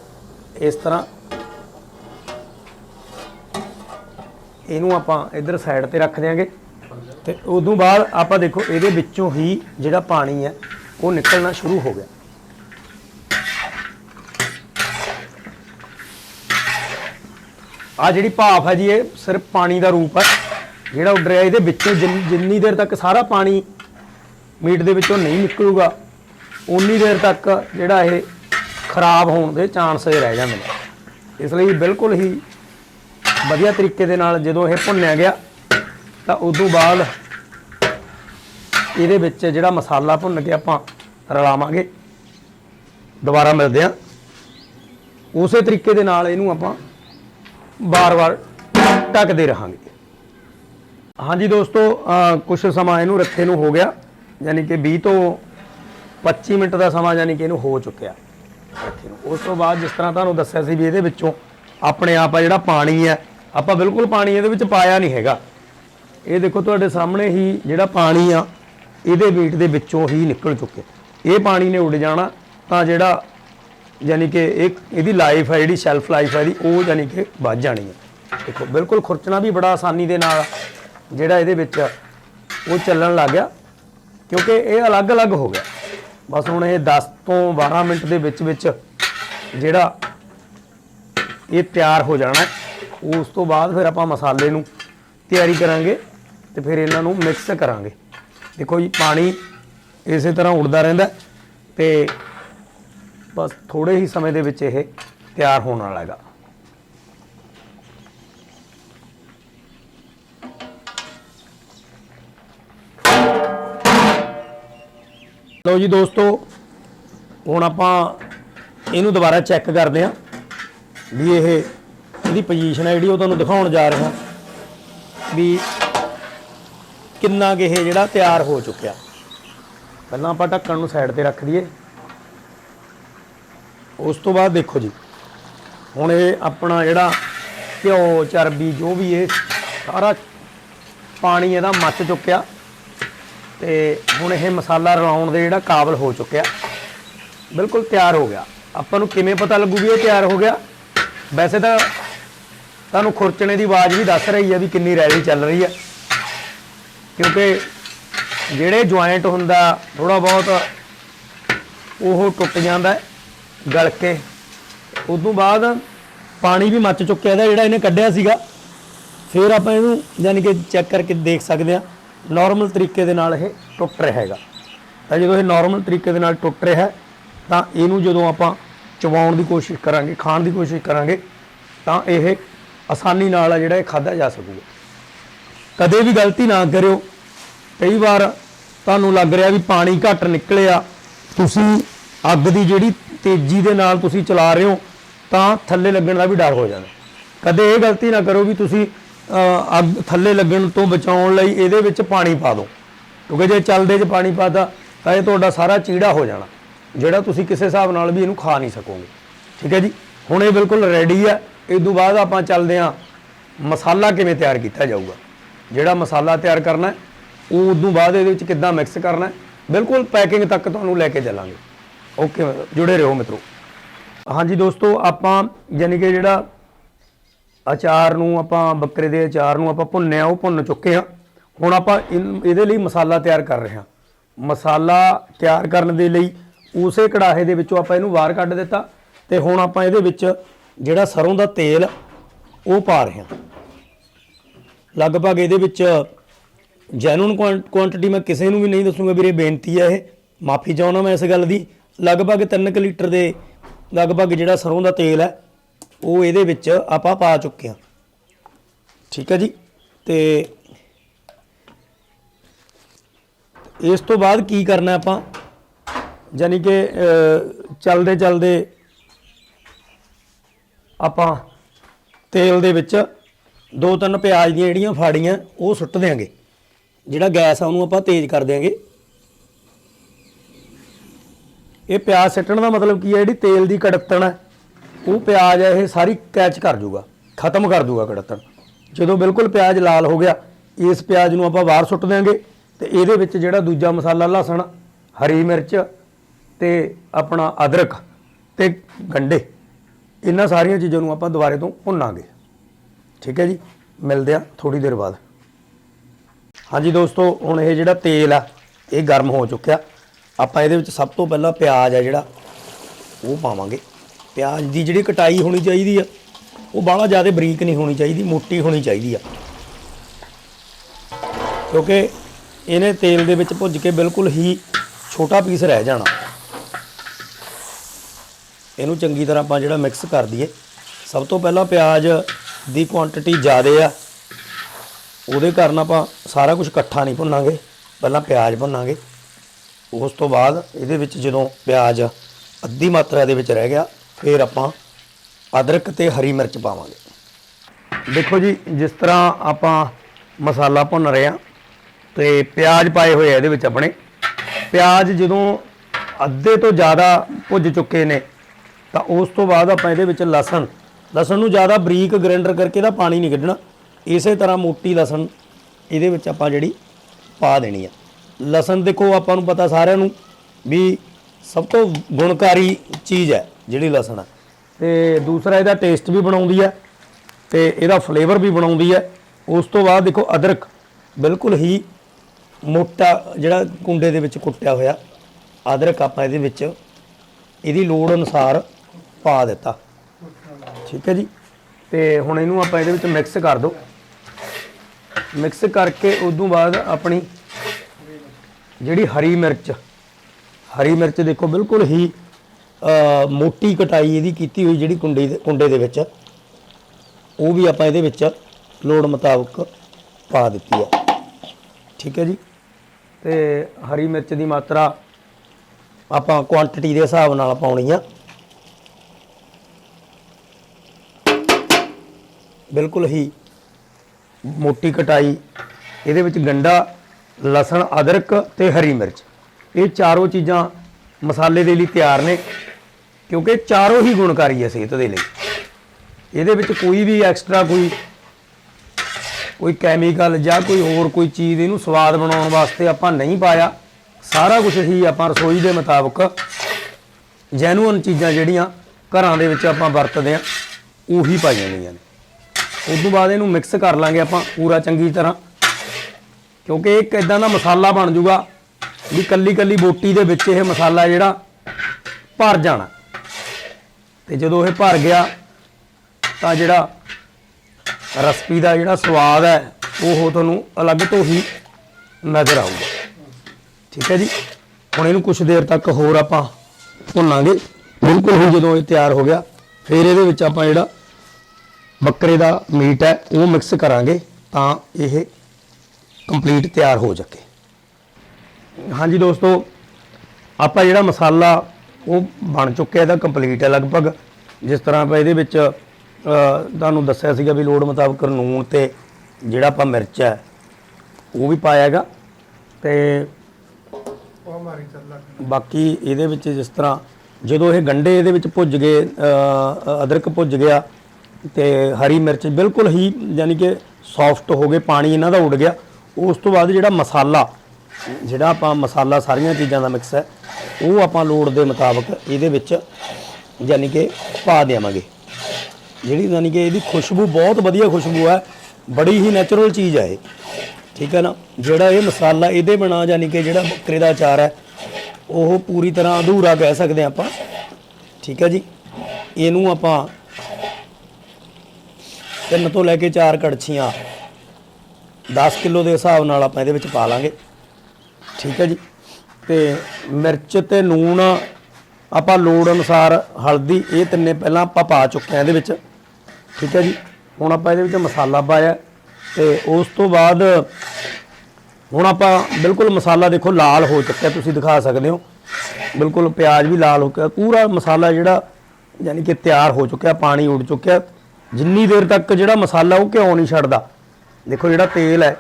ਇਸ ਤਰ੍ਹਾਂ ਇਹਨੂੰ ਆਪਾਂ ਇਧਰ ਸਾਈਡ ਤੇ ਰੱਖ ਦਿਆਂਗੇ। ਤੇ ਉਦੋਂ ਬਾਅਦ ਆਪਾਂ ਦੇਖੋ, ਇਹਦੇ ਵਿੱਚੋਂ ਹੀ ਜਿਹੜਾ ਪਾਣੀ ਹੈ, ਉਹ ਨਿਕਲਣਾ ਸ਼ੁਰੂ ਹੋ ਗਿਆ। ਆ ਜਿਹੜੀ ਭਾਫ ਹੈ ਜੀ, ਇਹ ਸਿਰਫ ਪਾਣੀ ਦਾ ਰੂਪ ਹੈ। ਜਿਹੜਾ ਉੱਡ ਰਿਹਾ, ਇਹਦੇ ਵਿੱਚੋਂ ਜਿੰਨ- ਜਿੰਨੀ ਦੇਰ ਤੱਕ ਸਾਰਾ ਪਾਣੀ ਮੀਟ ਦੇ ਵਿੱਚੋਂ ਨਹੀਂ ਨਿਕਲੂਗਾ ਉਨੀ ਦੇਰ ਤੱਕ ਜਿਹੜਾ ਇਹ ਖਰਾਬ ਹੋਣ ਦੇ ਚਾਂਸ ਰਹਿ ਜਾਂਦੇ ਨੇ। ਇਸ ਲਈ ਬਿਲਕੁਲ ਹੀ ਵਧੀਆ ਤਰੀਕੇ ਦੇ ਨਾਲ ਜਦੋਂ ਇਹ ਭੁੰਨਿਆ ਗਿਆ, ਤਾਂ ਉਦੋਂ ਬਾਅਦ ਇਹਦੇ ਵਿੱਚ ਜਿਹੜਾ ਮਸਾਲਾ ਭੁੰਨ ਕੇ ਆਪਾਂ ਰਲਾਵਾਂਗੇ। ਦੁਬਾਰਾ ਮਿਲਦੇ ਹਾਂ। ਉਸੇ ਤਰੀਕੇ ਦੇ ਨਾਲ ਇਹਨੂੰ ਆਪਾਂ ਬਾਰ-ਬਾਰ ਢੱਕਦੇ ਰਹਾਂਗੇ। ਹਾਂਜੀ ਦੋਸਤੋ ਅਹ ਕੁਛ ਸਮਾਂ ਇਹਨੂੰ ਰੱਖੇ ਨੂੰ ਹੋ ਗਿਆ। ਯਾਨੀ ਕਿ 20 ਤੋਂ 25 ਮਿੰਟ ਦਾ ਸਮਾਂ ਯਾਨੀ ਕਿ ਇਹਨੂੰ ਹੋ ਚੁੱਕਿਆ। ਰੱਖੇ ਨੂੰ। ਉਸ ਤੋਂ ਬਾਅਦ ਜਿਸ ਤਰ੍ਹਾਂ ਤੁਹਾਨੂੰ ਦੱਸਿਆ ਸੀ ਵੀ ਇਹਦੇ ਵਿੱਚੋਂ ਆਪਣੇ ਆਪ ਆ ਜਿਹੜਾ ਪਾਣੀ ਹੈ, ਆਪਾਂ ਬਿਲਕੁਲ ਪਾਣੀ ਇਹਦੇ ਵਿੱਚ ਪਾਇਆ ਨਹੀਂ ਹੈਗਾ। ਇਹ ਦੇਖੋ ਤੁਹਾਡੇ ਸਾਹਮਣੇ ਹੀ ਜਿਹੜਾ ਪਾਣੀ ਆ, ਇਹਦੇ ਮੀਟ ਦੇ ਵਿੱਚੋਂ ਹੀ ਨਿਕਲ ਚੁੱਕੇ ਇਹ ਪਾਣੀ ਨੇ ਉੱਡ ਜਾਣਾ ਤਾਂ ਜਿਹੜਾ ਯਾਨੀ ਕਿ ਇਹ ਇਹਦੀ ਲਾਈਫ ਹੈ ਜਿਹੜੀ ਸ਼ੈਲਫ ਲਾਈਫ ਹੈ ਇਹਦੀ, ਉਹ ਯਾਨੀ ਕਿ ਵੱਧ ਜਾਣੀ ਹੈ ਦੇਖੋ, ਬਿਲਕੁਲ ਖੁਰਚਣਾ ਵੀ ਬੜਾ ਆਸਾਨੀ ਦੇ ਨਾਲ ਜਿਹੜਾ ਇਹਦੇ ਵਿੱਚ ਉਹ ਚੱਲਣ ਲੱਗ ਗਿਆ, ਕਿਉਂਕਿ ਇਹ ਅਲੱਗ-ਅਲੱਗ ਹੋ ਗਿਆ। ਬਸ ਹੁਣ ਇਹ 10 ਤੋਂ 12 ਮਿੰਟ ਦੇ ਵਿੱਚ ਵਿੱਚ ਜਿਹੜਾ ਇਹ ਤਿਆਰ ਹੋ ਜਾਣਾ ਉਸ ਤੋਂ ਬਾਅਦ ਫਿਰ ਆਪਾਂ ਮਸਾਲੇ ਨੂੰ ਤਿਆਰੀ ਕਰਾਂਗੇ ਤੇ ਫਿਰ ਇਹਨਾਂ ਨੂੰ ਮਿਕਸ ਕਰਾਂਗੇ। ਦੇਖੋ ਜੀ, ਪਾਣੀ ਇਸੇ ਤਰ੍ਹਾਂ ਉੜਦਾ ਰਹਿੰਦਾ ਹੈ ਤੇ ਬਸ ਥੋੜੇ ਹੀ ਸਮੇਂ ਦੇ ਵਿੱਚ ਇਹ ਤਿਆਰ ਹੋਣ ਵਾਲਾ ਹੈਗਾ। ਲਓ ਜੀ ਦੋਸਤੋ, ਹੁਣ ਆਪਾਂ ਇਹਨੂੰ ਦੁਬਾਰਾ ਚੈੱਕ ਕਰਦੇ ਹਾਂ ਵੀ ਇਹ ਇਹਦੀ ਪੋਜੀਸ਼ਨ ਹੈ ਜਿਹੜੀ ਉਹ ਤੁਹਾਨੂੰ ਦਿਖਾਉਣ ਜਾ ਰਿਹਾ ਵੀ ਕਿੰਨਾ ਕੁ ਇਹ ਜਿਹੜਾ ਤਿਆਰ ਹੋ ਚੁੱਕਿਆ। ਪਹਿਲਾਂ ਆਪਾਂ ਢੱਕਣ ਨੂੰ ਸਾਈਡ ਤੇ ਰੱਖ ਦਈਏ। ਉਸ ਤੋਂ ਬਾਅਦ ਦੇਖੋ ਜੀ, ਹੁਣ ਇਹ ਆਪਣਾ ਜਿਹੜਾ ਘਿਓ, ਚਰਬੀ, ਜੋ ਵੀ ਇਹ ਸਾਰਾ ਪਾਣੀ ਇਹਦਾ ਮੱਚ ਚੁੱਕਿਆ ਤੇ ਹੁਣ ਇਹ ਮਸਾਲਾ ਰਲਾਉਣ ਦੇ ਜਿਹੜਾ ਕਾਬਲ ਹੋ ਚੁੱਕਿਆ, ਬਿਲਕੁਲ ਤਿਆਰ ਹੋ ਗਿਆ। ਆਪਾਂ ਨੂੰ ਕਿਵੇਂ ਪਤਾ ਲੱਗੂ ਵੀ ਇਹ ਤਿਆਰ ਹੋ ਗਿਆ? ਵੈਸੇ ਤਾਂ ਤੁਹਾਨੂੰ ਖੁਰਚਣੇ ਦੀ ਆਵਾਜ਼ ਵੀ ਦੱਸ ਰਹੀ ਹੈ ਵੀ ਕਿੰਨੀ ਰੈਲੀ ਚੱਲ ਰਹੀ ਹੈ। ਕਿਉਂਕਿ ਜਿਹੜੇ ਜੁਆਇੰਟ ਹੁੰਦਾ ਥੋੜਾ ਬਹੁਤ ਉਹ ਟੁੱਟ ਜਾਂਦਾ ਹੈ। ਗਲ ਕੇ। ਉਦੋਂ ਬਾਅਦ ਪਾਣੀ ਵੀ ਮੱਚ ਚੁੱਕਿਆ ਇਹਦਾ, ਜਿਹੜਾ ਇਹਨੇ ਕੱਢਿਆ ਸੀਗਾ। ਫਿਰ ਆਪਾਂ ਇਹਨੂੰ ਯਾਨੀ ਕਿ ਚੈੱਕ ਕਰਕੇ ਦੇਖ ਸਕਦੇ ਹਾਂ। ਨਾਰਮਲ ਤਰੀਕੇ ਦੇ ਨਾਲ ਇਹ ਟੁੱਟ ਰਿਹਾ ਹੈਗਾ। ਤਾਂ ਜਦੋਂ ਇਹ ਨਾਰਮਲ ਤਰੀਕੇ ਦੇ ਨਾਲ ਟੁੱਟ ਰਿਹਾ ਹੈ ਤਾਂ ਇਹਨੂੰ ਜਦੋਂ ਆਪਾਂ ਚਵਾਉਣ ਦੀ ਕੋਸ਼ਿਸ਼ ਕਰਾਂਗੇ, ਖਾਣ ਦੀ ਕੋਸ਼ਿਸ਼ ਕਰਾਂਗੇ, ਤਾਂ ਇਹ ਆਸਾਨੀ ਨਾਲ ਆ ਜਿਹੜਾ ਇਹ ਖਾਧਾ ਜਾ ਸਕੂਗਾ। ਕਦੇ ਵੀ ਗਲਤੀ ਨਾ ਕਰਿਓ। ਕਈ ਵਾਰ ਤੁਹਾਨੂੰ ਲੱਗ ਰਿਹਾ ਵੀ ਪਾਣੀ ਘੱਟ ਨਿਕਲਿਆ। ਤੁਸੀਂ ਅੱਗ ਦੀ ਜਿਹੜੀ ਤੇਜ਼ੀ ਦੇ ਨਾਲ ਤੁਸੀਂ ਚਲਾ ਰਹੇ ਹੋ, ਤਾਂ ਥੱਲੇ ਲੱਗਣ ਦਾ ਵੀ ਡਰ ਹੋ ਜਾਂਦਾ। ਕਦੇ ਇਹ ਗਲਤੀ ਨਾ ਕਰੋ ਵੀ ਤੁਸੀਂ ਅੱਗ ਥੱਲੇ ਲੱਗਣ ਤੋਂ ਬਚਾਉਣ ਲਈ ਇਹਦੇ ਵਿੱਚ ਪਾਣੀ ਪਾ ਦਿਓ। ਕਿਉਂਕਿ ਜੇ ਚੱਲਦੇ 'ਚ ਪਾਣੀ ਪਾਤਾ, ਤਾਂ ਇਹ ਤੁਹਾਡਾ ਸਾਰਾ ਚੀੜਾ ਹੋ ਜਾਣਾ, ਜਿਹੜਾ ਤੁਸੀਂ ਕਿਸੇ ਹਿਸਾਬ ਨਾਲ ਵੀ ਇਹਨੂੰ ਖਾ ਨਹੀਂ ਸਕੋਗੇ। ਠੀਕ ਹੈ ਜੀ? ਹੁਣ ਇਹ ਬਿਲਕੁਲ ਰੈਡੀ ਹੈ ਇਸ ਤੋਂ ਬਾਅਦ ਆਪਾਂ ਚੱਲਦੇ ਹਾਂ। ਮਸਾਲਾ ਕਿਵੇਂ ਤਿਆਰ ਕੀਤਾ ਜਾਊਗਾ? ਜਿਹੜਾ ਮਸਾਲਾ ਤਿਆਰ ਕਰਨਾ ਹੈ, ਉਹ ਉਦੋਂ ਬਾਅਦ ਇਹਦੇ ਵਿੱਚ ਕਿੱਦਾਂ ਮਿਕਸ ਕਰਨਾ ਬਿਲਕੁਲ ਪੈਕਿੰਗ ਤੱਕ ਤੁਹਾਨੂੰ ਲੈ ਕੇ ਚੱਲਾਂਗੇ। ਓਕੇ ਜੁੜੇ ਰਹੋ ਮਿੱਤਰੋ। ਹਾਂਜੀ ਦੋਸਤੋ, ਆਪਾਂ ਯਾਨੀ ਕਿ ਜਿਹੜਾ ਅਚਾਰ ਨੂੰ ਆਪਾਂ, ਬੱਕਰੇ ਦੇ ਅਚਾਰ ਨੂੰ ਆਪਾਂ ਭੁੰਨਿਆ, ਉਹ ਭੁੰਨ ਚੁੱਕੇ ਹਾਂ। ਹੁਣ ਆਪਾਂ ਇਨ- ਇਹਦੇ ਲਈ ਮਸਾਲਾ ਤਿਆਰ ਕਰ ਰਹੇ ਹਾਂ। ਮਸਾਲਾ ਤਿਆਰ ਕਰਨ ਦੇ ਲਈ ਉਸੇ ਕੜਾਹੇ ਦੇ ਵਿੱਚੋਂ ਆਪਾਂ ਇਹਨੂੰ ਬਾਹਰ ਕੱਢ ਦਿੱਤਾ ਤੇ ਹੁਣ ਆਪਾਂ ਇਹਦੇ ਵਿੱਚ ਜਿਹੜਾ ਸਰੋਂ ਦਾ ਤੇਲ, ਉਹ ਪਾ ਰਹੇ ਹਾਂ। ਲਗਭਗ ਇਹਦੇ ਵਿੱਚ ਜੈਨੂਨ ਕੁਆਂਟੀਟੀ ਮੈਂ ਕਿਸੇ ਨੂੰ ਵੀ ਨਹੀਂ ਦੱਸੂਗਾ ਵੀਰੇ, ਬੇਨਤੀ ਹੈ ਇਹ। ਮਾਫੀ ਚਾਹੁੰਦਾ ਮੈਂ ਇਸ ਗੱਲ ਦੀ। ਲਗਭਗ 3 ਲੀਟਰ ਦੇ ਲਗਭਗ ਜਿਹੜਾ ਸਰੋਂ ਦਾ ਤੇਲ ਹੈ, ਉਹ ਇਹਦੇ ਵਿੱਚ ਆਪਾਂ ਪਾ ਚੁੱਕੇ ਹਾਂ। ਠੀਕ ਹੈ ਜੀ? ਤੇ ਇਸ ਤੋਂ ਬਾਅਦ ਕੀ ਕਰਨਾ ਆਪਾਂ? ਯਾਨੀ ਕਿ ਚੱਲਦੇ ਚੱਲਦੇ ਆਪਾਂ ਤੇਲ ਦੇ ਵਿੱਚ ਦੋ ਤਿੰਨ ਪਿਆਜ਼ ਦੀਆਂ ਜਿਹੜੀਆਂ ਫਾੜੀਆਂ, ਉਹ ਸੁੱਟ ਦਿਆਂਗੇ। ਜਿਹੜਾ ਗੈਸ ਆ, ਉਹਨੂੰ ਆਪਾਂ ਤੇਜ਼ ਕਰ ਦਿਆਂਗੇ। ਇਹ ਪਿਆਜ਼ ਸਿੱਟਣ ਦਾ ਮਤਲਬ ਕੀ ਹੈ? ਜਿਹੜੀ ਤੇਲ ਦੀ ਕੜਤਣ ਹੈ, ਉਹ ਪਿਆਜ਼ ਹੈ, ਇਹ ਸਾਰੀ ਕੈਚ ਕਰ ਜੂਗਾ, ਖਤਮ ਕਰ ਦੂਗਾ ਕੜਤਣ। ਜਦੋਂ ਬਿਲਕੁਲ ਪਿਆਜ਼ ਲਾਲ ਹੋ ਗਿਆ, ਇਸ ਪਿਆਜ਼ ਨੂੰ ਆਪਾਂ ਬਾਹਰ ਸੁੱਟ ਦਿਆਂਗੇ ਤੇ ਇਹਦੇ ਵਿੱਚ ਜਿਹੜਾ ਦੂਜਾ ਮਸਾਲਾ ਲਸਣ, ਹਰੀ ਮਿਰਚ ਤੇ ਆਪਣਾ ਅਦਰਕ ਤੇ ਗੰਡੇ, ਇਹਨਾਂ ਸਾਰੀਆਂ ਚੀਜ਼ਾਂ ਨੂੰ ਆਪਾਂ ਦੁਬਾਰੇ ਤੋਂ ਭੁੰਨਾਂਗੇ। ਠੀਕ ਹੈ ਜੀ? ਮਿਲਦੇ ਆ ਥੋੜੀ ਦੇਰ ਬਾਅਦ। ਹਾਂਜੀ ਦੋਸਤੋ, ਹੁਣ ਇਹ ਜਿਹੜਾ ਤੇਲ ਆ, ਇਹ ਗਰਮ ਹੋ ਚੁੱਕਿਆ। ਆਪਾਂ ਇਹਦੇ ਵਿੱਚ ਸਭ ਤੋਂ ਪਹਿਲਾਂ ਪਿਆਜ਼ ਆ ਜਿਹੜਾ, ਉਹ ਪਾਵਾਂਗੇ। ਪਿਆਜ਼ ਦੀ ਜਿਹੜੀ ਕਟਾਈ ਹੋਣੀ ਚਾਹੀਦੀ ਆ, ਉਹ ਬਾਹਲਾ ਜ਼ਿਆਦਾ ਬਰੀਕ ਨਹੀਂ ਹੋਣੀ ਚਾਹੀਦੀ, ਮੋਟੀ ਹੋਣੀ ਚਾਹੀਦੀ ਆ। ਕਿਉਂਕਿ ਇਹਨੇ ਤੇਲ ਦੇ ਵਿੱਚ ਭੁੱਜ ਕੇ ਬਿਲਕੁਲ ਹੀ ਛੋਟਾ ਪੀਸ ਰਹਿ ਜਾਣਾ। ਇਹਨੂੰ ਚੰਗੀ ਤਰ੍ਹਾਂ ਆਪਾਂ ਜਿਹੜਾ ਮਿਕਸ ਕਰ ਦਈਏ। ਸਭ ਤੋਂ ਪਹਿਲਾਂ ਪਿਆਜ਼ ਦੀ ਕੁਆਂਟੀਟੀ ਜ਼ਿਆਦਾ ਆ। ਉਹਦੇ ਕਾਰਨ ਆਪਾਂ ਸਾਰਾ ਕੁਝ ਇਕੱਠਾ ਨਹੀਂ ਭੁੰਨਾਂਗੇ। ਪਹਿਲਾਂ ਪਿਆਜ਼ ਭੁੰਨਾਂਗੇ। ਉਸ ਤੋਂ ਬਾਅਦ ਇਹਦੇ ਵਿੱਚ ਜਦੋਂ ਪਿਆਜ਼ ਅੱਧੀ ਮਾਤਰਾ ਦੇ ਵਿੱਚ ਰਹਿ ਗਿਆ, ਫਿਰ ਆਪਾਂ ਅਦਰਕ ਤੇ ਹਰੀ ਮਿਰਚ ਪਾਵਾਂਗੇ। ਦੇਖੋ ਜੀ, ਜਿਸ ਤਰ੍ਹਾਂ ਆਪਾਂ ਮਸਾਲਾ ਭੁੰਨ ਰਹੇ ਹਾਂ ਤੇ ਪਿਆਜ਼ ਪਾਏ ਹੋਏ ਆ ਇਹਦੇ ਵਿੱਚ ਆਪਣੇ। ਪਿਆਜ਼ ਜਦੋਂ ਅੱਧੇ ਤੋਂ ਜ਼ਿਆਦਾ ਭੁੱਜ ਚੁੱਕੇ ਨੇ, ਤਾਂ ਉਸ ਤੋਂ ਬਾਅਦ ਆਪਾਂ ਇਹਦੇ ਵਿੱਚ ਲਸਣ ਲਸਣ ਨੂੰ ਜ਼ਿਆਦਾ ਬਰੀਕ ਗ੍ਰਾਈਂਡਰ ਕਰਕੇ ਇਹਦਾ ਪਾਣੀ ਨਹੀਂ ਕੱਢਣਾ, ਇਸੇ ਤਰ੍ਹਾਂ ਮੋਟੀ ਲਸਣ ਇਹਦੇ ਵਿੱਚ ਆਪਾਂ ਜਿਹੜੀ ਪਾ ਦੇਣੀ ਆ। ਲਸਣ ਦੇਖੋ ਆਪਾਂ ਨੂੰ ਪਤਾ ਸਾਰਿਆਂ ਨੂੰ ਵੀ ਸਭ ਤੋਂ ਗੁਣਕਾਰੀ ਚੀਜ਼ ਹੈ ਜਿਹੜੀ ਲਸਣ ਹੈ ਤੇ ਦੂਸਰਾ ਇਹਦਾ ਟੇਸਟ ਵੀ ਬਣਾਉਂਦੀ ਹੈ ਤੇ ਇਹਦਾ ਫਲੇਵਰ ਵੀ ਬਣਾਉਂਦੀ ਹੈ ਉਸ ਤੋਂ ਬਾਅਦ ਦੇਖੋ ਅਦਰਕ ਬਿਲਕੁਲ ਹੀ ਮੋਟਾ ਜਿਹੜਾ ਕੁੰਡੇ ਦੇ ਵਿੱਚ ਕੁੱਟਿਆ ਹੋਇਆ। ਅਦਰਕ ਆਪਾਂ ਇਹਦੇ ਵਿੱਚ ਇਹਦੀ ਲੋੜ ਅਨੁਸਾਰ ਪਾ ਦਿੱਤਾ। ਠੀਕ ਹੈ ਜੀ? ਤੇ ਹੁਣ ਇਹਨੂੰ ਆਪਾਂ ਇਹਦੇ ਵਿੱਚ ਮਿਕਸ ਕਰ ਦਿਓ। ਮਿਕਸ ਕਰਕੇ ਉਦੋਂ ਬਾਅਦ ਆਪਣੀ ਜਿਹੜੀ ਹਰੀ ਮਿਰਚ ਹਰੀ ਮਿਰਚ ਦੇਖੋ ਬਿਲਕੁਲ ਹੀ ਮੋਟੀ ਕਟਾਈ ਇਹਦੀ ਕੀਤੀ ਹੋਈ ਜਿਹੜੀ ਕੁੰਡੇ ਦੇ ਕੁੰਡੇ ਦੇ ਵਿੱਚ, ਉਹ ਵੀ ਆਪਾਂ ਇਹਦੇ ਵਿੱਚ ਲੋੜ ਮੁਤਾਬਕ ਪਾ ਦਿੱਤੀ ਹੈ। ਠੀਕ ਹੈ ਜੀ? ਤੇ ਹਰੀ ਮਿਰਚ ਦੀ ਮਾਤਰਾ ਆਪਾਂ ਕੁਆਂਟੀਟੀ ਦੇ ਹਿਸਾਬ ਨਾਲ ਪਾਉਣੀ ਆ। ਬਿਲਕੁਲ ਹੀ ਮੋਟੀ ਕਟਾਈ, ਇਹਦੇ ਵਿੱਚ ਗੰਡਾ ਲਸਣ, ਅਦਰਕ ਤੇ ਹਰੀ ਮਿਰਚ। ਇਹ ਚਾਰੋਂ ਚੀਜ਼ਾਂ ਮਸਾਲੇ ਦੇ ਲਈ ਤਿਆਰ ਨੇ, ਕਿਉਂਕਿ ਚਾਰੋਂ ਹੀ ਗੁਣਕਾਰੀ ਹੈ ਸਿਹਤ ਦੇ ਲਈ। ਇਹਦੇ ਵਿੱਚ ਕੋਈ ਵੀ ਐਕਸਟਰਾ ਕੋਈ ਕੋਈ ਕੈਮੀਕਲ ਜਾਂ ਕੋਈ ਹੋਰ ਕੋਈ ਚੀਜ਼ ਇਹਨੂੰ ਸਵਾਦ ਬਣਾਉਣ ਵਾਸਤੇ ਆਪਾਂ ਨਹੀਂ ਪਾਇਆ। ਸਾਰਾ ਕੁਝ ਹੀ ਆਪਾਂ ਰਸੋਈ ਦੇ ਮੁਤਾਬਕ ਜੈਨੂਅਨ ਚੀਜ਼ਾਂ ਜਿਹੜੀਆਂ ਘਰਾਂ ਦੇ ਵਿੱਚ ਆਪਾਂ ਵਰਤਦੇ ਆ ਉਹੀ ਪਾਈਆਂ ਗਈਆਂ ਨੇ। ਉਸ ਤੋਂ ਬਾਅਦ ਇਹਨੂੰ ਮਿਕਸ ਕਰ ਲਾਂਗੇ ਆਪਾਂ ਪੂਰਾ ਚੰਗੀ ਤਰ੍ਹਾਂ। ਕਿਉਂਕਿ ਇਹ ਇੱਕ ਇਦਾਂ ਦਾ ਮਸਾਲਾ ਬਣ ਜਾਊਗਾ ਵੀ ਕੱਲੀ ਕੱਲੀ ਬੋਟੀ ਦੇ ਵਿੱਚ ਇਹ ਮਸਾਲਾ ਜਿਹੜਾ ਭਰ ਜਾਣਾ। ਤੇ ਜਦੋਂ ਇਹ ਭਰ ਗਿਆ, ਤਾਂ ਜਿਹੜਾ ਰਸਪੀ ਦਾ ਜਿਹੜਾ ਸਵਾਦ ਹੈ, ਉਹ ਤੁਹਾਨੂੰ ਅਲੱਗ ਤੋਂ ਹੀ ਨਜ਼ਰ ਆਊਗਾ। ਠੀਕ ਹੈ ਜੀ? ਹੁਣ ਇਹਨੂੰ ਕੁਝ ਦੇਰ ਤੱਕ ਹੋਰ ਆਪਾਂ ਭੁੰਨਾਂਗੇ। ਬਿਲਕੁਲ ਹੀ ਜਦੋਂ ਇਹ ਤਿਆਰ ਹੋ ਗਿਆ, ਫਿਰ ਇਹਦੇ ਵਿੱਚ ਆਪਾਂ ਜਿਹੜਾ ਬੱਕਰੇ ਦਾ ਮੀਟ ਹੈ, ਉਹ ਮਿਕਸ ਕਰਾਂਗੇ ਤਾਂ ਇਹ ਕੰਪਲੀਟ ਤਿਆਰ ਹੋ ਜਾਕੇ। ਹਾਂਜੀ ਦੋਸਤੋ, ਆਪਾਂ ਜਿਹੜਾ ਮਸਾਲਾ ਉਹ ਬਣ ਚੁੱਕਿਆ ਇਹਦਾ ਕੰਪਲੀਟ ਹੈ ਲਗਭਗ। ਜਿਸ ਤਰ੍ਹਾਂ ਆਪਾਂ ਇਹਦੇ ਵਿੱਚ ਤੁਹਾਨੂੰ ਦੱਸਿਆ ਸੀਗਾ ਵੀ ਲੋੜ ਮੁਤਾਬਕ ਲੂਣ ਤੇ ਜਿਹੜਾ ਆਪਾਂ ਮਿਰਚ ਹੈ, ਉਹ ਵੀ ਪਾਇਆ ਹੈਗਾ। ਤੇ ਬਾਕੀ ਇਹਦੇ ਵਿੱਚ ਜਿਸ ਤਰ੍ਹਾਂ ਜਦੋਂ ਇਹ ਗੰਡੇ ਇਹਦੇ ਵਿੱਚ ਭੁੱਜ ਗਏ ਅਦਰਕ ਭੁੱਜ ਗਿਆ ਤੇ ਹਰੀ ਮਿਰਚ ਬਿਲਕੁਲ ਹੀ ਯਾਨੀ ਕਿ ਸੌਫਟ ਹੋ ਗਏ, ਪਾਣੀ ਇਹਨਾਂ ਦਾ ਉੱਡ ਗਿਆ। ਉਸ ਤੋਂ ਬਾਅਦ ਜਿਹੜਾ ਮਸਾਲਾ, ਜਿਹੜਾ ਆਪਾਂ ਮਸਾਲਾ ਸਾਰੀਆਂ ਚੀਜ਼ਾਂ ਦਾ ਮਿਕਸ ਹੈ, ਉਹ ਆਪਾਂ ਲੋੜ ਦੇ ਮੁਤਾਬਕ ਇਹਦੇ ਵਿੱਚ ਯਾਨੀ ਕਿ ਪਾ ਦੇਵਾਂਗੇ। ਜਿਹੜੀ ਯਾਨੀ ਕਿ ਇਹਦੀ ਖੁਸ਼ਬੂ, ਬਹੁਤ ਵਧੀਆ ਖੁਸ਼ਬੂ ਹੈ, ਬੜੀ ਹੀ ਨੈਚੁਰਲ ਚੀਜ਼ ਹੈ ਇਹ। ਠੀਕ ਹੈ ਨਾ? ਜਿਹੜਾ ਇਹ ਮਸਾਲਾ ਇਹਦੇ ਬਣਾ ਯਾਨੀ ਕਿ ਜਿਹੜਾ ਬੱਕਰੇ ਦਾ ਅਚਾਰ ਹੈ, ਉਹ ਪੂਰੀ ਤਰ੍ਹਾਂ ਅਧੂਰਾ ਕਹਿ ਸਕਦੇ ਹਾਂ ਆਪਾਂ। ਠੀਕ ਹੈ ਜੀ? ਇਹਨੂੰ ਆਪਾਂ ਤਿੰਨ ਤੋਂ ਲੈ ਕੇ ਚਾਰ ਕੜਛੀਆਂ 10 ਕਿਲੋ ਦੇ ਹਿਸਾਬ ਨਾਲ ਆਪਾਂ ਇਹਦੇ ਵਿੱਚ ਪਾ ਲਾਂਗੇ। ਠੀਕ ਹੈ ਜੀ। ਤੇ ਮਿਰਚ ਤੇ ਲੂਣ ਆਪਾਂ ਲੋੜ ਅਨੁਸਾਰ ਹਲਦੀ ਇਹ ਤਿੰਨੇ ਪਹਿਲਾਂ ਆਪਾਂ ਪਾ ਚੁੱਕੇ ਹਾਂ ਇਹਦੇ ਵਿੱਚ। ਠੀਕ ਹੈ ਜੀ। ਹੁਣ ਆਪਾਂ ਇਹਦੇ ਵਿੱਚ ਮਸਾਲਾ ਪਾਇਆ। ਤੇ ਉਸ ਤੋਂ ਬਾਅਦ ਹੁਣ ਆਪਾਂ ਬਿਲਕੁਲ ਮਸਾਲਾ ਦੇਖੋ ਲਾਲ ਹੋ ਚੁੱਕਿਆ, ਤੁਸੀਂ ਦਿਖਾ ਸਕਦੇ ਹੋ। ਬਿਲਕੁਲ ਪਿਆਜ਼ ਵੀ ਲਾਲ ਹੋ ਗਿਆ ਪੂਰਾ ਮਸਾਲਾ ਜਿਹੜਾ ਯਾਨੀ ਕਿ ਤਿਆਰ ਹੋ ਚੁੱਕਿਆ, ਪਾਣੀ ਉੱਡ ਚੁੱਕਿਆ। ਜਿੰਨੀ ਦੇਰ ਤੱਕ ਜਿਹੜਾ ਮਸਾਲਾ ਉਹ ਘਿਓ ਨਹੀਂ ਛੱਡਦਾ ਦੇਖੋ ਜਿਹੜਾ ਤੇਲ ਹੈ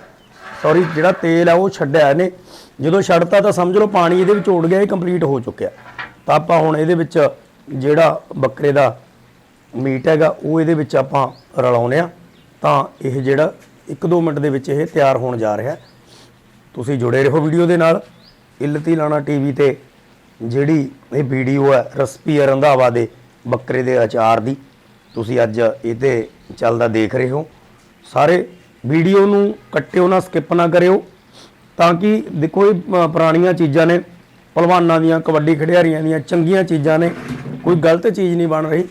ਸੌਰੀ ਜਿਹੜਾ ਤੇਲ ਹੈ ਉਹ ਛੱਡਿਆ ਇਹਨੇ। ਜਦੋਂ ਛੱਡਤਾ ਤਾਂ ਸਮਝ ਲਓ ਪਾਣੀ ਇਹਦੇ ਵਿੱਚ ਉੱਡ ਗਿਆ, ਇਹ ਕੰਪਲੀਟ ਹੋ ਚੁੱਕਿਆ। ਤਾਂ ਆਪਾਂ ਹੁਣ ਇਹਦੇ ਵਿੱਚ ਜਿਹੜਾ ਬੱਕਰੇ ਦਾ ਮੀਟ ਹੈਗਾ, ਉਹ ਇਹਦੇ ਵਿੱਚ ਆਪਾਂ ਰਲਾਉਨੇ ਆ ਤਾਂ ਇਹ ਜਿਹੜਾ 1-2 ਮਿੰਟ ਦੇ ਵਿੱਚ ਇਹ ਤਿਆਰ ਹੋਣ ਜਾ ਰਿਹਾ ਤੁਸੀਂ ਜੁੜੇ ਰਹੋ ਵੀਡੀਓ ਦੇ ਨਾਲ। ਇਲਤੀ ਲਾਣਾ ਟੀਵੀ ਤੇ ਜਿਹੜੀ ਇਹ ਵੀਡੀਓ ਹੈ, ਰੈਸਪੀ ਹੈ ਰੰਧਾਵਾ ਦੇ ਬੱਕਰੇ ਦੇ ਅਚਾਰ ਦੀ। ਤੁਸੀਂ ਅੱਜ ਇਹ ਤੇ ਚੱਲਦਾ ਦੇਖ ਰਹੇ ਹੋ। ਸਾਰੇ ਵੀਡੀਓ ਨੂੰ ਕੱਟਿਓ ਨਾ ਸਕਿਪ ਨਾ ਕਰਿਓ, ਤਾਂ ਕਿ ਦੇਖੋ ਇਹ ਪੁਰਾਣੀਆਂ ਚੀਜ਼ਾਂ ਨੇ, ਪਹਿਲਵਾਨਾਂ ਦੀਆਂ, ਕਬੱਡੀ ਖਿਡਾਰੀਆਂ ਦੀਆਂ, ਚੰਗੀਆਂ ਚੀਜ਼ਾਂ ਨੇ, ਕੋਈ ਗਲਤ ਚੀਜ਼ ਨਹੀਂ ਬਣ ਰਹੀ।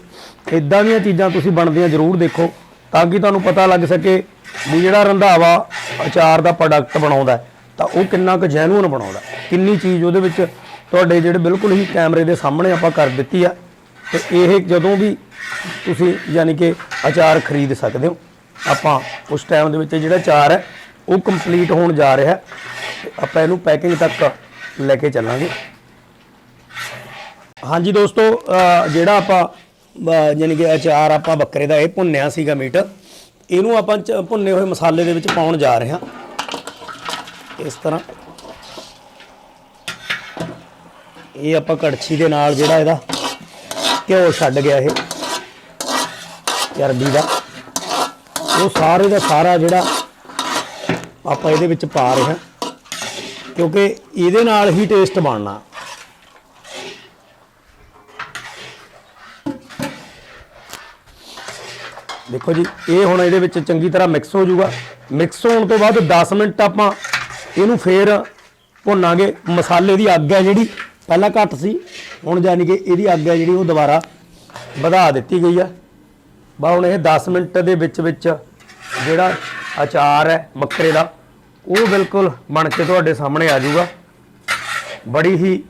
ਇਦਾਂ ਦੀਆਂ ਚੀਜ਼ਾਂ ਤੁਸੀਂ ਬਣਦੀਆਂ ਜ਼ਰੂਰ ਦੇਖੋ, ਤਾਂ ਕਿ ਤੁਹਾਨੂੰ ਪਤਾ ਲੱਗ ਸਕੇ ਵੀ ਜਿਹੜਾ ਰੰਧਾਵਾ ਅਚਾਰ ਦਾ ਪ੍ਰੋਡਕਟ ਬਣਾਉਂਦਾ ਤਾਂ ਉਹ ਕਿੰਨਾ ਕੁ ਜੈਨੂਨ ਬਣਾਉਂਦਾ ਕਿੰਨੀ ਚੀਜ਼ ਉਹਦੇ ਵਿੱਚ ਤੁਹਾਡੇ ਜਿਹੜੇ ਬਿਲਕੁਲ ਹੀ ਕੈਮਰੇ ਦੇ ਸਾਹਮਣੇ ਆਪਾਂ ਕਰ ਦਿੱਤੀ ਆ, ਤੇ ਇਹ ਜਦੋਂ ਵੀ ਤੁਸੀਂ ਯਾਨੀ ਕਿ ਅਚਾਰ ਖਰੀਦ ਸਕਦੇ ਹੋ। ਆਪਾਂ ਉਸ ਟਾਈਮ ਦੇ ਵਿੱਚ ਜਿਹੜਾ ਚਾਰ ਹੈ, ਉਹ ਕੰਪਲੀਟ ਹੋਣ ਜਾ ਰਿਹਾ ਤੇ ਆਪਾਂ ਇਹਨੂੰ ਪੈਕਿੰਗ ਤੱਕ ਲੈ ਕੇ ਚੱਲਾਂਗੇ। ਹਾਂਜੀ ਦੋਸਤੋ ਜਿਹੜਾ ਆਪਾਂ, ਅਹ ਯਾਨੀ ਕਿ ਅਚਾਰ ਆਪਾਂ ਬੱਕਰੇ ਦਾ ਇਹ ਭੁੰਨਿਆ ਸੀਗਾ ਮੀਟ, ਇਹਨੂੰ ਆਪਾਂ ਚ- ਭੁੰਨੇ ਹੋਏ ਮਸਾਲੇ ਦੇ ਵਿੱਚ ਪਾਉਣ ਜਾ ਰਹੇ ਹਾਂ। ਇਸ ਤਰ੍ਹਾਂ। ਇਹ ਆਪਾਂ ਕੜਛੀ ਦੇ ਨਾਲ ਜਿਹੜਾ ਇਹਦਾ ਘਿਓ ਛੱਡ ਗਿਆ ਇਹ। ਚਰਬੀ ਦਾ। ਉਹ ਸਾਰੇ ਦਾ ਸਾਰਾ ਜਿਹੜਾ ਆਪਾਂ ਇਹਦੇ ਵਿੱਚ ਪਾ ਰਹੇ ਹਾਂ, ਕਿਉਂਕਿ ਇਹਦੇ ਨਾਲ ਹੀ ਟੇਸਟ ਬਣਨਾ। ਦੇਖੋ ਜੀ, ਇਹ ਹੁਣ ਇਹਦੇ ਵਿੱਚ ਚੰਗੀ ਤਰ੍ਹਾਂ ਮਿਕਸ ਹੋ ਜਾਊਗਾ। ਮਿਕਸ ਹੋਣ ਤੋਂ ਬਾਅਦ 10 ਮਿੰਟ ਆਪਾਂ ਇਹਨੂੰ ਫੇਰ ਭੁੰਨਾਂਗੇ। ਮਸਾਲੇ ਦੀ ਅੱਗ ਹੈ ਜਿਹੜੀ, ਪਹਿਲਾਂ ਘੱਟ ਸੀ, ਹੁਣ ਜਾਨੀ ਕਿ ਇਹਦੀ ਅੱਗ ਹੈ ਜਿਹੜੀ ਉਹ ਦੁਬਾਰਾ ਵਧਾ ਦਿੱਤੀ ਗਈ ਆ। ਬਾ ਹੁਣ ਇਹ 10 ਮਿੰਟ ਦੇ ਵਿੱਚ ਵਿੱਚ ਜਿਹੜਾ ਅਚਾਰ ਹੈ ਬੱਕਰੇ ਦਾ, ਉਹ ਬਿਲਕੁਲ ਬਣ ਕੇ ਤੁਹਾਡੇ ਸਾਹਮਣੇ ਆ ਜਾਊਗਾ। ਬੜੀ ਹੀ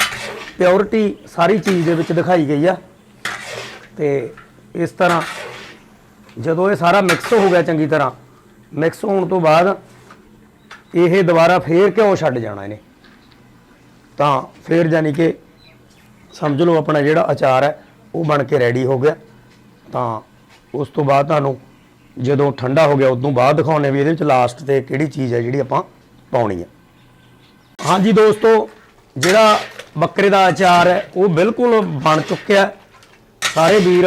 ਪਿਓਰਿਟੀ ਸਾਰੀ ਚੀਜ਼ ਦੇ ਵਿੱਚ ਦਿਖਾਈ ਗਈ ਆ। ਤੇ ਇਸ ਤਰ੍ਹਾਂ ਜਦੋਂ ਇਹ ਸਾਰਾ ਮਿਕਸ ਹੋ ਗਿਆ ਚੰਗੀ ਤਰ੍ਹਾਂ ਮਿਕਸ ਹੋਣ ਤੋਂ ਬਾਅਦ ਇਹ ਦੁਬਾਰਾ ਫੇਰ ਘਿਓ ਛੱਡ ਜਾਣਾ ਇਹਨੇ। ਤਾਂ ਫੇਰ ਜਾਨੀ ਕਿ ਸਮਝ ਲਓ ਆਪਣਾ ਜਿਹੜਾ ਅਚਾਰ ਹੈ, ਉਹ ਬਣ ਕੇ ਰੈਡੀ ਹੋ ਗਿਆ। ਤਾਂ ਉਸ ਤੋਂ ਬਾਅਦ ਤੁਹਾਨੂੰ ਜਦੋਂ ਠੰਡਾ ਹੋ ਗਿਆ, ਉਦੋਂ ਬਾਅਦ ਦਿਖਾਉਣੇ ਵੀ ਇਹਦੇ ਵਿੱਚ ਲਾਸਟ ਤੇ ਕਿਹੜੀ ਚੀਜ਼ ਹੈ ਜਿਹੜੀ ਆਪਾਂ ਪਾਉਣੀ ਹੈ। ਹਾਂਜੀ ਦੋਸਤੋ, ਜਿਹੜਾ ਬੱਕਰੇ ਦਾ ਆਚਾਰ ਹੈ, ਉਹ ਬਿਲਕੁਲ ਬਣ ਚੁੱਕਿਆ ਸਾਰੇ ਵੀਰ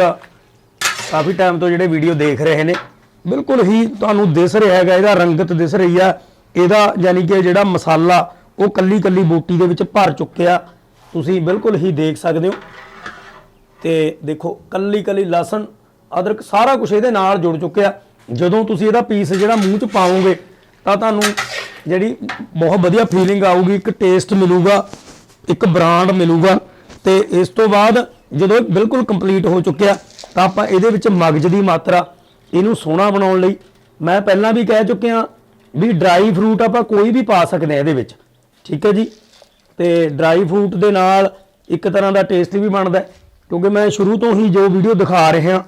ਕਾਫੀ ਟਾਈਮ ਤੋਂ ਜਿਹੜੇ ਵੀਡੀਓ ਦੇਖ ਰਹੇ ਨੇ। ਬਿਲਕੁਲ ਹੀ ਤੁਹਾਨੂੰ ਦਿਸ ਰਿਹਾ ਹੈਗਾ, ਇਹਦਾ ਰੰਗਤ ਦਿਸ ਰਹੀ ਆ। ਇਹਦਾ ਯਾਨੀ ਕਿ ਜਿਹੜਾ ਮਸਾਲਾ, ਉਹ ਕੱਲੀ ਕੱਲੀ ਬੂਟੀ ਦੇ ਵਿੱਚ ਭਰ ਚੁੱਕਿਆ। ਤੁਸੀਂ ਬਿਲਕੁਲ ਹੀ ਦੇਖ ਸਕਦੇ ਹੋ। ਤੇ ਦੇਖੋ ਕੱਲੀ ਕੱਲੀ ਲਸਣ ਅਦਰਕ ਸਾਰਾ ਕੁਝ ਇਹਦੇ ਨਾਲ ਜੁੜ ਚੁੱਕਿਆ। ਜਦੋਂ ਤੁਸੀਂ ਇਹਦਾ ਪੀਸ ਜਿਹੜਾ ਮੂੰਹ 'ਚ ਪਾਓਗੇ, ਤਾਂ ਤੁਹਾਨੂੰ ਜਿਹੜੀ ਬਹੁਤ ਵਧੀਆ ਫੀਲਿੰਗ ਆਊਗੀ, ਇੱਕ ਟੇਸਟ ਮਿਲੂਗਾ, ਇੱਕ ਬ੍ਰਾਂਡ ਮਿਲੂਗਾ। ਤੇ ਇਸ ਤੋਂ ਬਾਅਦ ਜਦੋਂ ਇਹ ਬਿਲਕੁਲ ਕੰਪਲੀਟ ਹੋ ਚੁੱਕਿਆ, ਤਾਂ ਆਪਾਂ ਇਹਦੇ ਵਿੱਚ ਮਗਜ ਦੀ ਮਾਤਰਾ, ਇਹਨੂੰ ਸੋਹਣਾ ਬਣਾਉਣ ਲਈ ਮੈਂ ਪਹਿਲਾਂ ਵੀ ਕਹਿ ਚੁੱਕਿਆ ਵੀ ਡਰਾਈ ਫਰੂਟ ਆਪਾਂ ਕੋਈ ਵੀ ਪਾ ਸਕਦੇ ਆ ਇਹਦੇ ਵਿੱਚ। ਠੀਕ ਹੈ ਜੀ? ਤੇ ਡਰਾਈ ਫਰੂਟ ਦੇ ਨਾਲ ਇੱਕ ਤਰ੍ਹਾਂ ਦਾ ਟੇਸਟ ਵੀ ਬਣਦਾ ਕਿਉਂਕਿ ਮੈਂ ਸ਼ੁਰੂ ਤੋਂ ਹੀ ਜੋ ਵੀਡੀਓ ਦਿਖਾ ਰਿਹਾ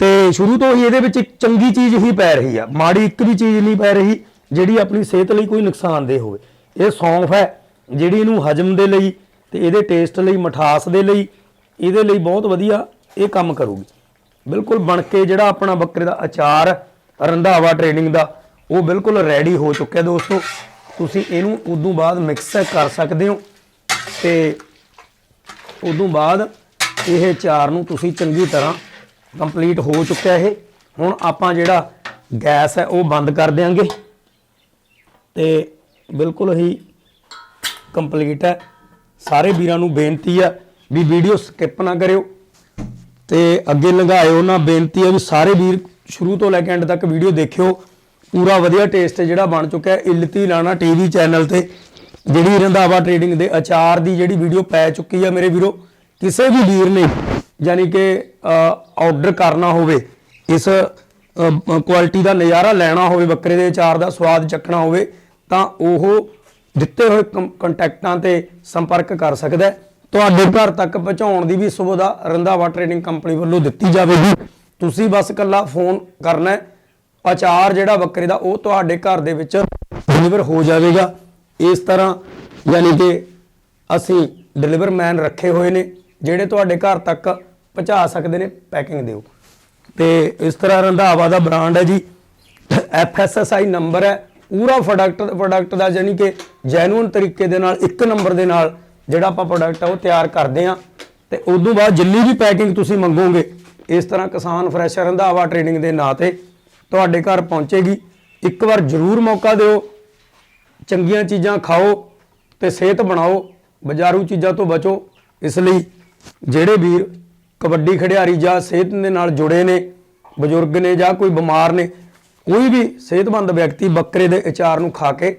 ਤੇ ਸ਼ੁਰੂ ਤੋਂ ਹੀ ਇਹਦੇ ਵਿੱਚ ਇੱਕ ਚੰਗੀ ਚੀਜ਼ ਹੀ ਪੈ ਰਹੀ ਆ। ਮਾੜੀ ਇੱਕ ਵੀ ਚੀਜ਼ ਨਹੀਂ ਪੈ ਰਹੀ ਜਿਹੜੀ ਆਪਣੀ ਸਿਹਤ ਲਈ ਕੋਈ ਨੁਕਸਾਨਦੇਹ ਹੋਵੇ। ਇਹ ਸੌਂਫ ਹੈ ਜਿਹੜੀ ਇਹਨੂੰ ਹਜਮ ਦੇ ਲਈ ਤੇ ਇਹਦੇ ਟੇਸਟ ਲਈ, ਮਠਾਸ ਦੇ ਲਈ, ਇਹਦੇ ਲਈ ਬਹੁਤ ਵਧੀਆ ਇਹ ਕੰਮ ਕਰੂਗੀ। ਬਿਲਕੁਲ ਬਣ ਕੇ ਜਿਹੜਾ ਆਪਣਾ ਬੱਕਰੇ ਦਾ ਅਚਾਰ, ਰੰਧਾਵਾ ਟ੍ਰੇਨਿੰਗ ਦਾ, ਉਹ ਬਿਲਕੁਲ ਰੈਡੀ ਹੋ ਚੁੱਕਿਆ ਦੋਸਤੋ। ਤੁਸੀਂ ਇਹਨੂੰ ਉਦੋਂ ਬਾਅਦ ਮਿਕਸ ਕਰ ਸਕਦੇ ਹੋ ਤੇ ਉਦੋਂ ਬਾਅਦ ਇਹ ਚਾਰ ਨੂੰ ਤੁਸੀਂ ਚੰਗੀ ਤਰ੍ਹਾਂ ਕੰਪਲੀਟ ਹੋ ਚੁੱਕਿਆ ਇਹ। ਹੁਣ ਆਪਾਂ ਜਿਹੜਾ ਗੈਸ ਹੈ ਉਹ ਬੰਦ ਕਰ ਦਿਆਂਗੇ। ਤੇ ਬਿਲਕੁਲ ਹੀ ਕੰਪਲੀਟ ਹੈ। ਸਾਰੇ ਵੀਰਾਂ ਨੂੰ ਬੇਨਤੀ ਆ ਵੀ ਵੀਡੀਓ ਸਕਿਪ ਨਾ ਕਰਿਓ। ਤੇ ਅੱਗੇ ਲੰਘਾਇਓ ਨਾ। ਬੇਨਤੀ ਆ ਵੀ ਸਾਰੇ ਵੀਰ ਸ਼ੁਰੂ ਤੋਂ ਲੈ ਕੇ ਐਂਡ ਤੱਕ ਵੀਡੀਓ ਦੇਖਿਓ। ਪੂਰਾ ਵਧੀਆ ਟੇਸਟ ਜਿਹੜਾ ਬਣ ਚੁੱਕਾ ਹੈ। ਇਲਤੀ ਲਾਣਾ ਟੀਵੀ ਚੈਨਲ ਤੇ। ਜਿਹੜੀ ਰੰਧਾਵਾ ਟ੍ਰੇਡਿੰਗ ਦੇ ਅਚਾਰ ਦੀ ਜਿਹੜੀ ਵੀਡੀਓ ਪੈ ਚੁੱਕੀ ਆ ਮੇਰੇ ਵੀਰੋ। ਕਿਸੇ ਵੀ ਵੀਰ ਨੇ ਯਾਨੀ ਕਿ ਆਰਡਰ ਕਰਨਾ ਹੋਵੇ, ਇਸ ਕੁਆਲਿਟੀ ਦਾ ਨਜ਼ਾਰਾ ਲੈਣਾ ਹੋਵੇ, ਬੱਕਰੇ ਦੇ ਅਚਾਰ ਦਾ ਸਵਾਦ ਚੱਖਣਾ ਹੋਵੇ, ਤਾਂ ਉਹ ਦਿੱਤੇ ਹੋਏ ਕੰਟੈਕਟਾਂ ਤੇ ਸੰਪਰਕ ਕਰ ਸਕਦਾ ਤੁਹਾਡੇ ਘਰ ਤੱਕ ਪਹੁੰਚਾਉਣ ਦੀ ਵੀ ਸੁਵਿਧਾ ਰੰਧਾਵਾ ਟ੍ਰੇਡਿੰਗ ਕੰਪਨੀ ਵੱਲੋਂ ਦਿੱਤੀ ਜਾਵੇਗੀ। ਤੁਸੀਂ ਬਸ ਇਕੱਲਾ ਫੋਨ ਕਰਨਾ ਹੈ। ਅਚਾਰ ਜਿਹੜਾ ਬੱਕਰੇ ਦਾ, ਉਹ ਤੁਹਾਡੇ ਘਰ ਦੇ ਵਿੱਚ ਡਿਲੀਵਰ ਹੋ ਜਾਵੇਗਾ। ਇਸ ਤਰ੍ਹਾਂ ਯਾਨੀ ਕਿ ਅਸੀਂ ਡਿਲੀਵਰ ਮੈਨ ਰੱਖੇ ਹੋਏ ਨੇ। ਜਿਹੜੇ ਤੁਹਾਡੇ ਘਰ ਤੱਕ ਪਹੁੰਚਾ ਸਕਦੇ ਨੇ ਪੈਕਿੰਗ ਦਿਓ। ਤੇ ਇਸ ਤਰ੍ਹਾਂ ਰੰਧਾਵਾ ਦਾ ਬ੍ਰਾਂਡ ਹੈ ਜੀ। ਐਫਐਸਐਸਆਈ ਨੰਬਰ ਹੈ। ਪੂਰਾ ਪ੍ਰੋਡਕਟ ਪ੍ਰੋਡਕਟ ਦਾ ਯਾਨੀ ਕਿ ਜੈਨੂਇਨ ਤਰੀਕੇ ਦੇ ਨਾਲ, ਇੱਕ ਨੰਬਰ ਦੇ ਨਾਲ ਜਿਹੜਾ ਆਪਾਂ ਪ੍ਰੋਡਕਟ ਆ ਉਹ ਤਿਆਰ ਕਰਦੇ ਆ ਤੇ ਤੋਂ ਬਾਅਦ ਜਿੰਨੀ ਵੀ ਪੈਕਿੰਗ ਤੁਸੀਂ ਮੰਗੋਗੇ, ਇਸ ਤਰ੍ਹਾਂ ਕਿਸਾਨ ਫਰੈਸ਼ ਰੰਧਾਵਾ ਟ੍ਰੇਡਿੰਗ ਦੇ ਨਾਂ ਤੇ ਤੁਹਾਡੇ ਘਰ ਪਹੁੰਚੇਗੀ। ਇੱਕ ਵਾਰ ਜ਼ਰੂਰ ਮੌਕਾ ਦਿਓ। ਚੰਗੀਆਂ ਚੀਜ਼ਾਂ ਖਾਓ ਤੇ ਸਿਹਤ ਬਣਾਓ। ਬਾਜ਼ਾਰੂ ਚੀਜ਼ਾਂ ਤੋਂ ਬਚੋ। ਇਸ ਲਈ ਜਿਹੜੇ ਵੀਰ ਕਬੱਡੀ ਖਿਡਾਰੀ ਜਾਂ ਸਿਹਤ ਦੇ ਨਾਲ ਜੁੜੇ ਨੇ, ਬਜ਼ੁਰਗ ਨੇ ਜਾਂ ਕੋਈ ਬਿਮਾਰ ਨੇ, ਕੋਈ ਵੀ ਸਿਹਤਮੰਦ ਵਿਅਕਤੀ ਬੱਕਰੇ ਦੇ ਅਚਾਰ ਨੂੰ ਖਾ ਕੇ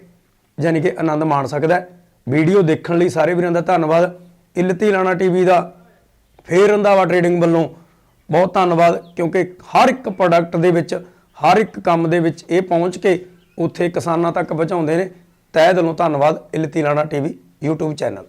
ਯਾਨੀ ਕਿ ਆਨੰਦ ਮਾਣ ਸਕਦਾ ਵੀਡੀਓ ਦੇਖਣ ਲਈ ਸਾਰੇ ਵੀਰਾਂ ਦਾ ਧੰਨਵਾਦ। ਇਲਤੀ ਲਾਣਾ ਟੀਵੀ ਦਾ ਫੇਰ ਰੰਧਾਵਾ ਟ੍ਰੇਡਿੰਗ ਵੱਲੋਂ ਬਹੁਤ ਧੰਨਵਾਦ, ਕਿਉਂਕਿ ਹਰ ਇੱਕ ਪ੍ਰੋਡਕਟ ਦੇ ਵਿੱਚ, ਹਰ ਇੱਕ ਕੰਮ ਦੇ ਵਿੱਚ ਇਹ ਪਹੁੰਚ ਕੇ ਉੱਥੇ ਕਿਸਾਨਾਂ ਤੱਕ ਪਹੁੰਚਾਉਂਦੇ ਨੇ। ਤਹਿ ਦਿਲੋਂ ਧੰਨਵਾਦ ਇਲਤੀ ਲਾਣਾ ਟੀਵੀ YouTube ਚੈਨਲ।